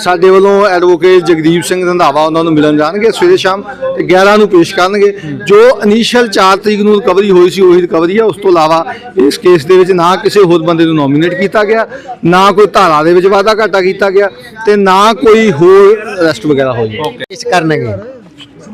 ਸਾਡੇ ਵੱਲੋਂ ਐਡਵੋਕੇਟ ਜਗਦੀਪ ਸਿੰਘ ਰੰਧਾਵਾ ਉਹਨਾਂ ਨੂੰ ਮਿਲਣ ਜਾਣਗੇ ਸਵੇਰੇ ਸ਼ਾਮ ਤੇ 11 ਨੂੰ ਪੇਸ਼ ਕਰਨਗੇ। ਜੋ ਇਨੀਸ਼ੀਅਲ 4 ਤਰੀਕ ਨੂੰ ਰਿਕਵਰੀ ਹੋਈ ਸੀ, ਉਹੀ ਰਿਕਵਰੀ ਆ। ਉਸ ਤੋਂ ਇਲਾਵਾ ਇਸ ਕੇਸ ਦੇ ਵਿੱਚ ਨਾ ਕਿਸੇ ਹੋਰ ਬੰਦੇ ਨੂੰ ਨੋਮੀਨੇਟ ਕੀਤਾ ਗਿਆ, ਨਾ ਕੋਈ ਧਾਰਾ ਦੇ ਵਿੱਚ ਵਾਧਾ ਘਾਟਾ ਕੀਤਾ ਗਿਆ ਤੇ ਨਾ ਕੋਈ ਹੋਰ ਅਰੈਸਟ ਵਗੈਰਾ ਹੋਈ। ਇਸ ਕਰਨਗੇ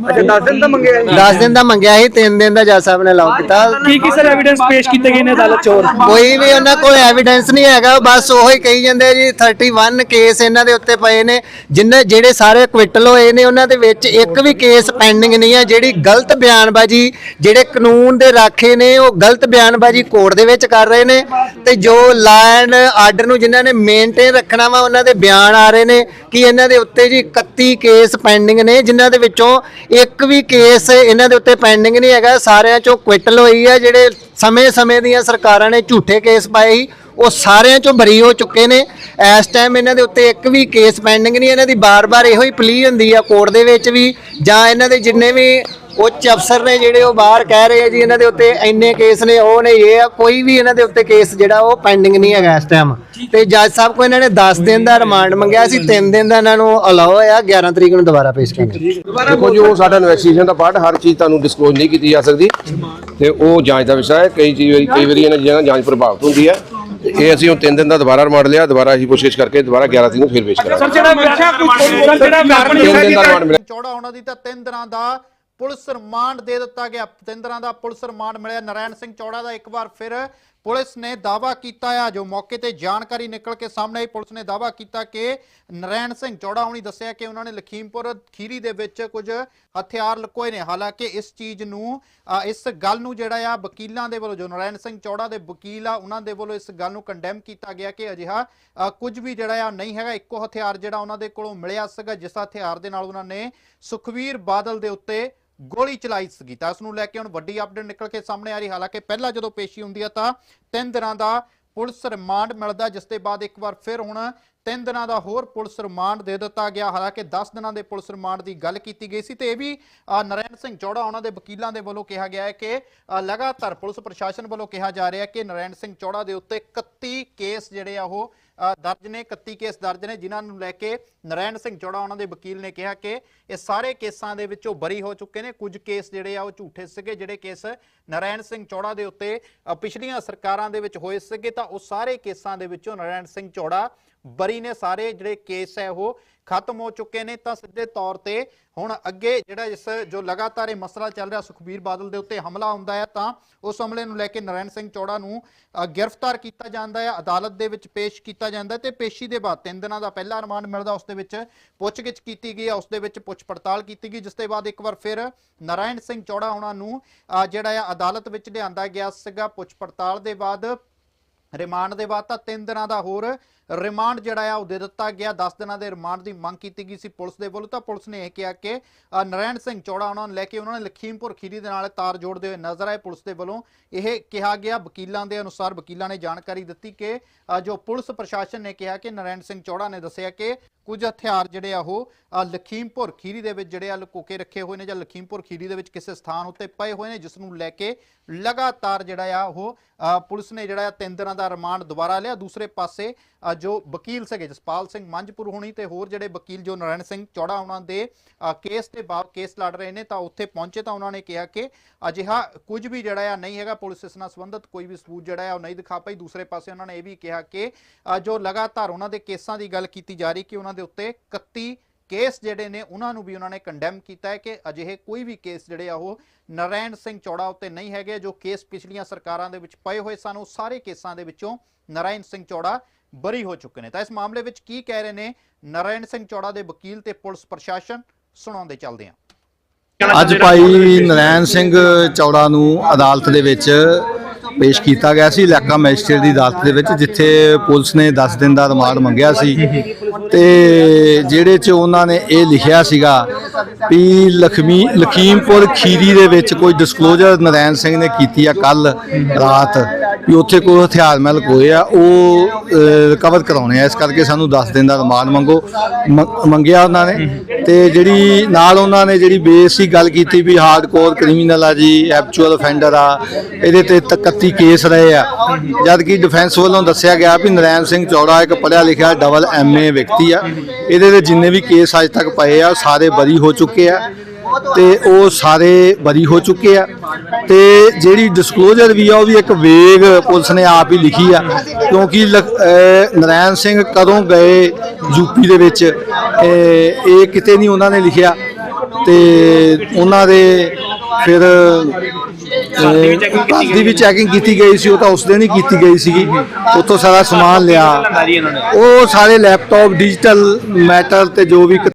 ਅੱਛਾ 10 ਦਿਨ ਦਾ ਮੰਗਿਆ ਹੈ। 10 ਦਿਨ ਦਾ ਮੰਗਿਆ ਸੀ 3 ਦਿਨ ਦਾ ਜੱਜ ਸਾਹਿਬ ਨੇ ਲਾਉ ਕੀਤਾ। ਕੀ ਕੀ ਸਰ ਐਵੀਡੈਂਸ ਪੇਸ਼ ਕੀਤੇ ਗਏ ਨੇ ਅਦਾਲਤ ਚ? ਹੋਰ ਕੋਈ ਵੀ ਉਹਨਾਂ ਕੋਲ ਐਵੀਡੈਂਸ ਨਹੀਂ ਹੈਗਾ ਬਸ ਉਹੀ ਕਹੀ ਜਾਂਦੇ ਜੀ 31 ਕੇਸ ਇਹਨਾਂ ਦੇ ਉੱਤੇ ਪਏ ਨੇ। ਜਿੰਨੇ ਜਿਹੜੇ ਸਾਰੇ ਕੁਇਟਲ ਹੋਏ ਨੇ ਉਹਨਾਂ ਦੇ ਵਿੱਚ ਇੱਕ ਵੀ ਕੇਸ ਪੈਂਡਿੰਗ ਨਹੀਂ ਹੈ ਜਿਹੜੀ ਗਲਤ ਬਿਆਨਬਾਜ਼ੀ ਜਿਹੜੇ ਕਾਨੂੰਨ ਦੇ ਰਾਖੇ ਨੇ ਉਹ ਗਲਤ ਬਿਆਨਬਾਜ਼ੀ ਕੋਰਟ ਦੇ ਵਿੱਚ ਕਰ ਰਹੇ ਨੇ। ਤੇ ਜੋ ਲਾਇਨ ਆਰਡਰ ਨੂੰ ਜਿਨ੍ਹਾਂ ਨੇ ਮੇਨਟੇਨ ਰੱਖਣਾ ਵਾ ਉਹਨਾਂ ਦੇ ਬਿਆਨ ਆ ਰਹੇ ਨੇ ਕਿ ਇਹਨਾਂ ਦੇ ਉੱਤੇ ਜੀ 31 ਕੇਸ ਪੈਂਡਿੰਗ ਨੇ ਜਿਨ੍ਹਾਂ ਦੇ ਵਿੱਚੋਂ ਇੱਕ ਵੀ ਕੇਸ ਇਹਨਾਂ ਦੇ ਉੱਤੇ ਪੈਂਡਿੰਗ ਨਹੀਂ ਹੈਗਾ, ਸਾਰਿਆਂ ਚੋਂ ਕੁਇਟਲ ਹੋਈ ਹੈ ਜਿਹੜੇ ਸਮੇਂ-ਸਮੇਂ ਦੀਆਂ ਸਰਕਾਰਾਂ ਨੇ ਝੂਠੇ ਕੇਸ ਪਾਏ ਸੀ, ਉਹ ਸਾਰਿਆਂ ਚੋਂ ਬਰੀ ਹੋ ਚੁੱਕੇ ਨੇ। ਇਸ ਟਾਈਮ ਇਹਨਾਂ ਦੇ ਉੱਤੇ ਇੱਕ ਵੀ ਕੇਸ ਪੈਂਡਿੰਗ ਨਹੀਂ, ਇਹਨਾਂ ਦੀ ਬਾਰ-ਬਾਰ ਇਹੋ ਹੀ ਪਲੀ ਹੁੰਦੀ ਆ ਕੋਰਟ ਦੇ ਵਿੱਚ ਵੀ, ਜਾਂ ਇਹਨਾਂ ਦੇ ਜਿੰਨੇ ਵੀ ਉੱਚ ਅਫਸਰ ਨੇ ਜਿਹੜੇ ਉਹ ਬਾਹਰ ਕਹਿ ਰਹੇ ਆ ਜੀ ਇਹਨਾਂ ਦੇ ਉੱਤੇ ਇੰਨੇ ਕੇਸ ਨੇ ਉਹ ਨੇ ਇਹ ਆ ਕੋਈ ਵੀ ਇਹਨਾਂ ਦੇ ਉੱਤੇ ਕੇਸ ਜਿਹੜਾ ਉਹ ਪੈਂਡਿੰਗ ਨਹੀਂ ਹੈਗਾ ਇਸ ਟਾਈਮ ਤੇ ਜੱਜ ਸਾਹਿਬ ਕੋ ਇਹਨਾਂ ਨੇ 10 ਦਿਨ ਦਾ ਰਿਮਾਂਡ ਮੰਗਿਆ ਸੀ 3 ਦਿਨ ਦਾ ਇਹਨਾਂ ਨੂੰ ਅਲਾਓ ਆ 11 ਤਰੀਕ ਨੂੰ ਦੁਬਾਰਾ ਪੇਸ਼ ਕਰਨਾ ਦੇਖੋ ਜੀ ਉਹ ਸਾਡਾ ਇਨਵੈਸਟੀਗੇਸ਼ਨ ਦਾ ਪਾਰਟ ਹਰ ਚੀਜ਼ ਤੁਹਾਨੂੰ ਡਿਸਕਲੋਜ਼ ਨਹੀਂ ਕੀਤੀ ਜਾ ਸਕਦੀ। ਤੇ ਉਹ ਜਾਂਚ ਦਾ ਵਿਸ਼ਾ ਹੈ ਕਈ ਚੀਜ਼ ਕਈ ਵਾਰੀ ਇਹਨਾਂ ਚੀਜ਼ਾਂ ਜਾਂਚ ਪ੍ਰਭਾਵਿਤ ਹੁੰਦੀ ਹੈ। ਇਹ ਅਸੀਂ ਹੁਣ 3 ਦਿਨ ਦਾ ਦੁਬਾਰਾ ਰਿਮਾਂਡ ਲਿਆ ਦੁਬਾਰਾ ਅਸੀਂ ਪੁੱਛਗਿੱਛ ਕਰਕੇ ਦੁਬਾਰਾ 11 ਤਰੀਕ ਨੂੰ ਫਿਰ ਪੇਸ਼ ਕਰਾਂਗੇ। ਸਰ ਜਿਹੜਾ ਸਰ ਜਿਹੜਾ ਤਿੰਨ ਦਿਨ ਦਾ ਰਿਮਾਂਡ ਮਿਲਿਆ। ਚੌੜਾ ਉਹਨਾਂ ਦੀ ਤਾਂ 3 ਦਿਨਾਂ ਦਾ ਪੁਲਿਸ ਰਿਮਾਂਡ ਦੇ ਦਿੱਤਾ ਗਿਆ। 3 ਦਿਨਾਂ ਦਾ ਪੁਲਿਸ ਰਿਮਾਂਡ ਮਿਲਿਆ। ਨਰਾਇਣ ਸਿੰਘ ਚੌੜਾ ਦਾ ਇੱਕ ਵਾਰ ਫਿਰ ਪੁਲਿਸ ਨੇ ਦਾਵਾ ਕੀਤਾ ਆ, ਜੋ ਮੌਕੇ ਤੇ ਜਾਣਕਾਰੀ ਨਿਕਲ ਕੇ ਸਾਹਮਣੇ ਆਈ। ਪੁਲਿਸ ਨੇ ਦਾਵਾ ਕੀਤਾ ਕਿ ਨਰਾਇਣ ਸਿੰਘ ਚੌੜਾ ਹੁਣੀ ਦੱਸਿਆ ਕਿ ਉਹਨਾਂ ਨੇ ਲਖੀਮਪੁਰ ਖੀਰੀ ਦੇ ਵਿੱਚ ਕੁਝ ਹਥਿਆਰ ਲੁਕੋਏ ਨੇ। ਹਾਲਾਂਕਿ ਇਸ ਚੀਜ਼ ਨੂੰ ਇਸ ਗੱਲ ਨੂੰ ਜਿਹੜਾ ਆ, ਵਕੀਲਾਂ ਦੇ ਵੱਲੋਂ, ਜੋ ਨਰਾਇਣ ਸਿੰਘ ਚੌੜਾ ਦੇ ਵਕੀਲ ਆ, ਉਹਨਾਂ ਦੇ ਵੱਲੋਂ ਇਸ ਗੱਲ ਨੂੰ ਕੰਡੈਮ ਕੀਤਾ ਗਿਆ ਕਿ ਅਜਿਹਾ ਕੁਝ ਵੀ ਜਿਹੜਾ ਆ, ਨਹੀਂ ਹੈਗਾ। ਇੱਕੋ ਹਥਿਆਰ ਜਿਹੜਾ ਉਹਨਾਂ ਦੇ ਕੋਲੋਂ ਮਿਲਿਆ ਸੀਗਾ, ਜਿਸ ਹਥਿਆਰ ਦੇ ਨਾਲ ਉਹਨਾਂ ਨੇ ਸੁਖਵੀਰ ਬਾਦਲ ਦੇ ਉੱਤੇ ਗੋਲੀ ਚਲਾਈ ਸੀਗੀ। ਤਾਂ ਇਸ ਨੂੰ ਲੈ ਕੇ ਹੁਣ ਵੱਡੀ ਅਪਡੇਟ ਨਿਕਲ ਕੇ ਸਾਹਮਣੇ ਆ ਰਹੀ। ਹਾਲਾਂਕਿ ਪਹਿਲਾਂ ਜਦੋਂ ਪੇਸ਼ੀ ਹੁੰਦੀ ਆ ਤਾਂ ਤਿੰਨ ਦਿਨਾਂ ਦਾ ਪੁਲਿਸ ਰਿਮਾਂਡ ਮਿਲਦਾ, ਜਿਸ ਦੇ ਬਾਅਦ ਇੱਕ ਵਾਰ ਫਿਰ ਹੁਣ ਤਿੰਨ ਦਿਨਾਂ ਦਾ ਹੋਰ ਪੁਲਿਸ ਰਿਮਾਂਡ ਦੇ ਦਿੱਤਾ ਗਿਆ। ਹਾਲਾਂਕਿ 10 ਦਿਨਾਂ ਦੇ ਪੁਲਿਸ ਰਿਮਾਂਡ ਦੀ ਗੱਲ ਕੀਤੀ ਗਈ ਸੀ ਤੇ ਇਹ ਵੀ ਅ, ਨਰੈਣ ਸਿੰਘ ਚੌੜਾ ਉਹਨਾਂ ਦੇ ਵਕੀਲਾਂ ਦੇ ਵੱਲੋਂ ਕਿਹਾ ਗਿਆ ਹੈ ਕਿ ਲਗਾਤਾਰ ਪੁਲਿਸ ਪ੍ਰਸ਼ਾਸਨ ਵੱਲੋਂ ਕਿਹਾ ਜਾ ਰਿਹਾ ਹੈ ਕਿ ਨਰੈਣ ਸਿੰਘ ਚੌੜਾ ਦੇ ਉੱਤੇ 31 ਕੇਸ ਜਿਹੜੇ ਆ ਉਹ ਦਰਜ ਨੇ 31 ਕੇਸ ਦਰਜ ਨੇ ਜਿਨ੍ਹਾਂ ਨੂੰ ਲੈ ਕੇ ਨਰੈਣ ਸਿੰਘ ਚੌੜਾ ਉਹਨਾਂ ਦੇ ਵਕੀਲ ਨੇ ਕਿਹਾ ਕਿ ਇਹ ਸਾਰੇ ਕੇਸਾਂ ਦੇ ਵਿੱਚੋਂ ਬਰੀ ਹੋ ਚੁੱਕੇ ਨੇ। ਕੁਝ ਕੇਸ ਜਿਹੜੇ ਆ ਉਹ ਝੂਠੇ ਸੀਗੇ ਜਿਹੜੇ ਕੇਸ ਨਰੈਣ ਸਿੰਘ ਚੌੜਾ ਦੇ ਉੱਤੇ ਪਿਛਲੀਆਂ ਸਰਕਾਰਾਂ ਦੇ ਵਿੱਚ ਹੋਏ ਸੀਗੇ ਤਾਂ ਉਹ ਸਾਰੇ ਕੇਸਾਂ ਦੇ ਵਿੱਚੋਂ ਨਰੈਣ ਸਿੰਘ ਚੌੜਾ ਬਰੀ ਨੇ ਸਾਰੇ ਜਿਹੜੇ ਕੇਸ ਹੈ ਉਹ ਖਤਮ ਹੋ ਚੁੱਕੇ ਨੇ। ਤਾਂ ਸਿੱਧੇ ਤੌਰ ਤੇ ਹੁਣ ਅੱਗੇ ਜਿਹੜਾ ਇਸ ਜੋ ਲਗਾਤਾਰ ਇਹ ਮਸਲਾ ਚੱਲ ਰਿਹਾ ਸੁਖਬੀਰ ਬਾਦਲ ਦੇ ਉੱਤੇ ਹਮਲਾ ਹੁੰਦਾ ਹੈ ਤਾਂ ਉਸ ਹਮਲੇ ਨੂੰ ਲੈ ਕੇ ਨਰੈਣ ਸਿੰਘ ਚੌੜਾ ਨੂੰ ਗ੍ਰਿਫਤਾਰ ਕੀਤਾ ਜਾਂਦਾ ਹੈ ਅਦਾਲਤ ਦੇ ਵਿੱਚ ਪੇਸ਼ ਕੀਤਾ ਜਾਂਦਾ ਤੇ ਪੇਸ਼ੀ ਦੇ ਬਾਅਦ ਤਿੰਨ ਦਿਨਾਂ ਦਾ ਪਹਿਲਾ ਰਿਮਾਂਡ ਮਿਲਦਾ ਉਸ ਦੇ ਵਿੱਚ ਪੁੱਛਗਿੱਛ ਕੀਤੀ ਗਈ ਹੈ ਉਸ ਦੇ ਵਿੱਚ ਪੁੱਛ ਪੜਤਾਲ ਕੀਤੀ ਗਈ ਜਿਸ ਦੇ ਬਾਅਦ ਇੱਕ ਵਾਰ ਫਿਰ ਨਰਾਇਣ ਸਿੰਘ ਚੌੜਾ ਉਹਨਾਂ ਨੂੰ ਅ, ਜਿਹੜਾ ਆ ਅਦਾਲਤ ਵਿੱਚ ਲਿਆਂਦਾ ਗਿਆ ਸੀਗਾ। ਪੁੱਛ ਪੜਤਾਲ ਦੇ ਬਾਅਦ ਰਿਮਾਂਡ ਦੇ ਬਾਅਦ ਤਾਂ 3 ਦਿਨਾਂ ਦਾ ਹੋਰ ਰਿਮਾਂਡ ਜਿਹੜਾ ਆ ਉਹ ਦੇ ਦਿੱਤਾ ਗਿਆ। 10 ਦਿਨਾਂ ਦੇ ਰਿਮਾਂਡ ਦੀ ਮੰਗ ਕੀਤੀ ਗਈ ਸੀ ਪੁਲਿਸ ਦੇ ਵੱਲੋਂ। ਤਾਂ ਪੁਲਿਸ ਨੇ ਇਹ ਕਿਹਾ ਕਿ ਅ, ਨਰੈਣ ਸਿੰਘ ਚੌੜਾ ਉਹਨਾਂ ਨੂੰ ਲੈ ਕੇ ਉਹਨਾਂ ਨੇ ਲਖੀਮਪੁਰ ਖੀਰੀ ਦੇ ਨਾਲ ਤਾਰ ਜੋੜਦੇ ਹੋਏ ਨਜ਼ਰ ਆਏ। ਪੁਲਿਸ ਦੇ ਵੱਲੋਂ ਇਹ ਕਿਹਾ ਗਿਆ। ਵਕੀਲਾਂ ਦੇ ਅਨੁਸਾਰ ਵਕੀਲਾਂ ਨੇ ਜਾਣਕਾਰੀ ਦਿੱਤੀ ਕਿ ਜੋ ਪੁਲਿਸ ਪ੍ਰਸ਼ਾਸਨ ਨੇ ਕਿਹਾ ਕਿ ਨਰੈਣ ਸਿੰਘ ਚੌੜਾ ਨੇ ਦੱਸਿਆ ਕਿ ਕੁਝ ਹਥਿਆਰ ਜਿਹੜੇ ਆ ਉਹ ਲਖੀਮਪੁਰ ਖੀਰੀ ਦੇ ਵਿੱਚ ਜਿਹੜੇ ਆ ਲੁਕੋਕੇ ਰੱਖੇ ਹੋਏ ਨੇ ਜਾਂ ਲਖੀਮਪੁਰ ਖੀਰੀ ਦੇ ਵਿੱਚ ਕਿਸੇ ਸਥਾਨ ਉੱਤੇ ਪਏ ਹੋਏ ਨੇ ਜਿਸ ਨੂੰ ਲੈ ਕੇ ਲਗਾਤਾਰ ਜਿਹੜਾ ਆ ਉਹ ਪੁਲਿਸ ਨੇ ਜਿਹੜਾ ਆ ਤਿੰਨ ਦਿਨਾਂ ਦਾ ਰਿਮਾਂਡ ਦੁਬਾਰਾ ਲਿਆ। ਦੂਸਰੇ ਪਾਸੇ ਜੋ ਵਕੀਲ ਸੀਗੇ, ਜਸਪਾਲ ਸਿੰਘ ਮੰਝਪੁਰ ਹੋਣੀ ਤੇ ਹੋਰ ਜਿਹੜੇ ਵਕੀਲ ਜੋ ਨਰੈਣ ਸਿੰਘ ਚੌੜਾ, ਉਹਨਾਂ ਦੇ ਕੇਸ ਦੇ ਬਾਅਦ ਕੇਸ ਲੜ ਰਹੇ ਨੇ, ਤਾਂ ਉੱਥੇ ਪਹੁੰਚੇ ਤਾਂ ਉਹਨਾਂ ਨੇ ਕਿਹਾ ਕਿ ਅਜਿਹਾ ਕੁਝ ਵੀ ਜਿਹੜਾ ਆ ਨਹੀਂ ਹੈਗਾ ਪੁਲਿਸ ਇਸ ਨਾਲ ਸੰਬੰਧਿਤ, ਕੋਈ ਵੀ ਸਬੂਤ ਜਿਹੜਾ ਆ ਉਹ ਨਹੀਂ ਦਿਖਾ ਪਈ। ਦੂਸਰੇ ਪਾਸੇ ਉਹਨਾਂ ਨੇ ਇਹ ਵੀ ਕਿਹਾ ਕਿ ਜੋ ਲਗਾਤਾਰ ਉਹਨਾਂ ਦੇ ਕੇਸਾਂ ਦੀ ਗੱਲ ਕੀਤੀ ਜਾ ਰਹੀ ਕਿ ਉਹਨਾਂ ਦੇ ਉੱਤੇ 31 ਕੇਸ ਜਿਹੜੇ ਨੇ, ਉਹਨਾਂ ਨੂੰ ਵੀ ਉਹਨਾਂ ਨੇ ਕੰਡੈਮ ਕੀਤਾ ਹੈ ਕਿ ਅਜਿਹੇ ਕੋਈ ਵੀ ਕੇਸ ਜਿਹੜੇ ਆ ਉਹ ਨਰੈਣ ਸਿੰਘ ਚੌੜਾ ਉੱਤੇ ਨਹੀਂ ਹੈਗੇ, ਜੋ ਕੇਸ ਪਿਛਲੀਆਂ ਸਰਕਾਰਾਂ ਦੇ ਵਿੱਚ ਪਏ ਹੋਏ ਸਨ, ਉਹ ਸਾਰੇ ਕੇਸਾਂ ਦੇ ਵਿੱਚੋਂ ਨਰੈਣ ਸਿੰਘ ਚੌੜਾ ਬਰੀ ਹੋ ਚੁੱਕੇ ਨੇ। ਤਾਂ ਇਸ ਮਾਮਲੇ ਵਿੱਚ ਕੀ ਕਹਿ ਰਹੇ ਨੇ? ਨਰੈਣ ਸਿੰਘ ਚੌੜਾ ਦੇ ਵਕੀਲ ਤੇ ਪੁਲਿਸ ਪ੍ਰਸ਼ਾਸਨ ਸੁਣਾਉਂਦੇ ਚੱਲਦੇ ਹਾਂ। ਅੱਜ ਭਾਈ ਨਰੈਣ ਸਿੰਘ ਚੌੜਾ ਨੂੰ ਅਦਾਲਤ ਦੇ ਵਿੱਚ ਪੇਸ਼ ਕੀਤਾ ਗਿਆ ਸੀ ਇਲਾਕਾ ਮੈਜਿਸਟ੍ਰੇਟ ਦੀ ਅਦਾਲਤ ਦੇ ਵਿੱਚ, ਜਿੱਥੇ ਪੁਲਿਸ ਨੇ 10 ਦਿਨ ਦਾ ਰਿਮਾਂਡ ਮੰਗਿਆ ਸੀ। ਤੇ ਜਿਹੜੇ ਚ ਉਹਨਾਂ ਨੇ ਇਹ ਲਿਖਿਆ ਸੀਗਾ ਵੀ ਲਖਮੀ, ਲਖੀਮਪੁਰ ਖੀਰੀ ਦੇ ਵਿੱਚ ਕੋਈ ਡਿਸਕਲੋਜ਼ਰ ਨਰੈਣ ਸਿੰਘ ਨੇ ਕੀਤੀ ਆ ਕੱਲ ਰਾਤ। ਵੀ ਉੱਥੇ ਕੋਈ ਹਥਿਆਰ ਮੈਂ ਲਕੋਏ ਆ, ਉਹ ਰਿਕਵਰ ਕਰਾਉਣੇ ਆ। ਇਸ ਕਰਕੇ ਸਾਨੂੰ 10 ਦਿਨ ਦਾ ਰਿਮਾਂਡ ਮੰਗੋ ਮ- ਮੰਗਿਆ ਉਹਨਾਂ ਨੇ। ਤੇ ਜਿਹੜੀ ਨਾਲ ਉਹਨਾਂ ਨੇ ਜਿਹੜੀ ਬੇਸਿਕ ਗੱਲ ਕੀਤੀ ਵੀ ਹਾਰਡਕੋਰ ਕ੍ਰਿਮੀਨਲ ਆ ਜੀ ਐਕਚੁਅਲ ਅਫੈਂਡਰ ਆ, ਇਹਦੇ ਤੇ 31 ਕੇਸ ਰਹੇ ਆ। ਜਦ ਕਿ ਡਿਫੈਂਸ ਵੱਲੋਂ ਦੱਸਿਆ ਗਿਆ ਵੀ ਨਰੈਣ ਸਿੰਘ ਚੌੜਾ ਇੱਕ ਪੜ੍ਹਿਆ ਲਿਖਿਆ ਡਬਲ ਐਮਏ ਵਿਅਕਤੀ ਆ। ਇਹਦੇ ਤੇ ਜਿੰਨੇ ਵੀ ਕੇਸ ਅੱਜ ਤੱਕ ਪਏ ਆ, ਸਾਰੇ ਬਰੀ ਹੋ ਚੁੱਕੇ ਆ। ਤੇ ਉਹ ਸਾਰੇ ਬਰੀ ਹੋ ਚੁੱਕੇ ਆ। ਤੇ ਜਿਹੜੀ ਡਿਸਕਲੋਜ਼ਰ ਵੀ ਆ ਉਹ ਵੀ ਇੱਕ ਵੇਗ ਪੁਲਿਸ ਨੇ ਆਪ ਹੀ ਲਿਖੀ ਆ। ਕਿਉਂਕਿ ਨਰਾਇਣ ਸਿੰਘ ਕਦੋਂ ਗਏ ਯੂਪੀ ਦੇ ਵਿੱਚ ਇਹ ਕਿਤੇ ਨਹੀਂ ਉਹਨਾਂ ਨੇ ਲਿਖਿਆ। ਤੇ ਉਹਨਾਂ ਦੇ ਫਿਰ ਦੀ ਵੀ ਚੈਕਿੰਗ ਕੀਤੀ ਗਈ ਸੀ। ਉਹ ਤਾਂ ਉਸ ਦਿਨ ਹੀ ਕੀਤੀ ਗਈ ਸੀਗੀ। ਉੱਥੋਂ ਸਾਰਾ ਸਮਾਨ ਲਿਆ। ਉਹ ਸਾਰੇ ਲੈਪਟਾਪ ਡਿਜੀਟਲ ਮੈਟਰ ਤੇ ਜੋ ਵੀ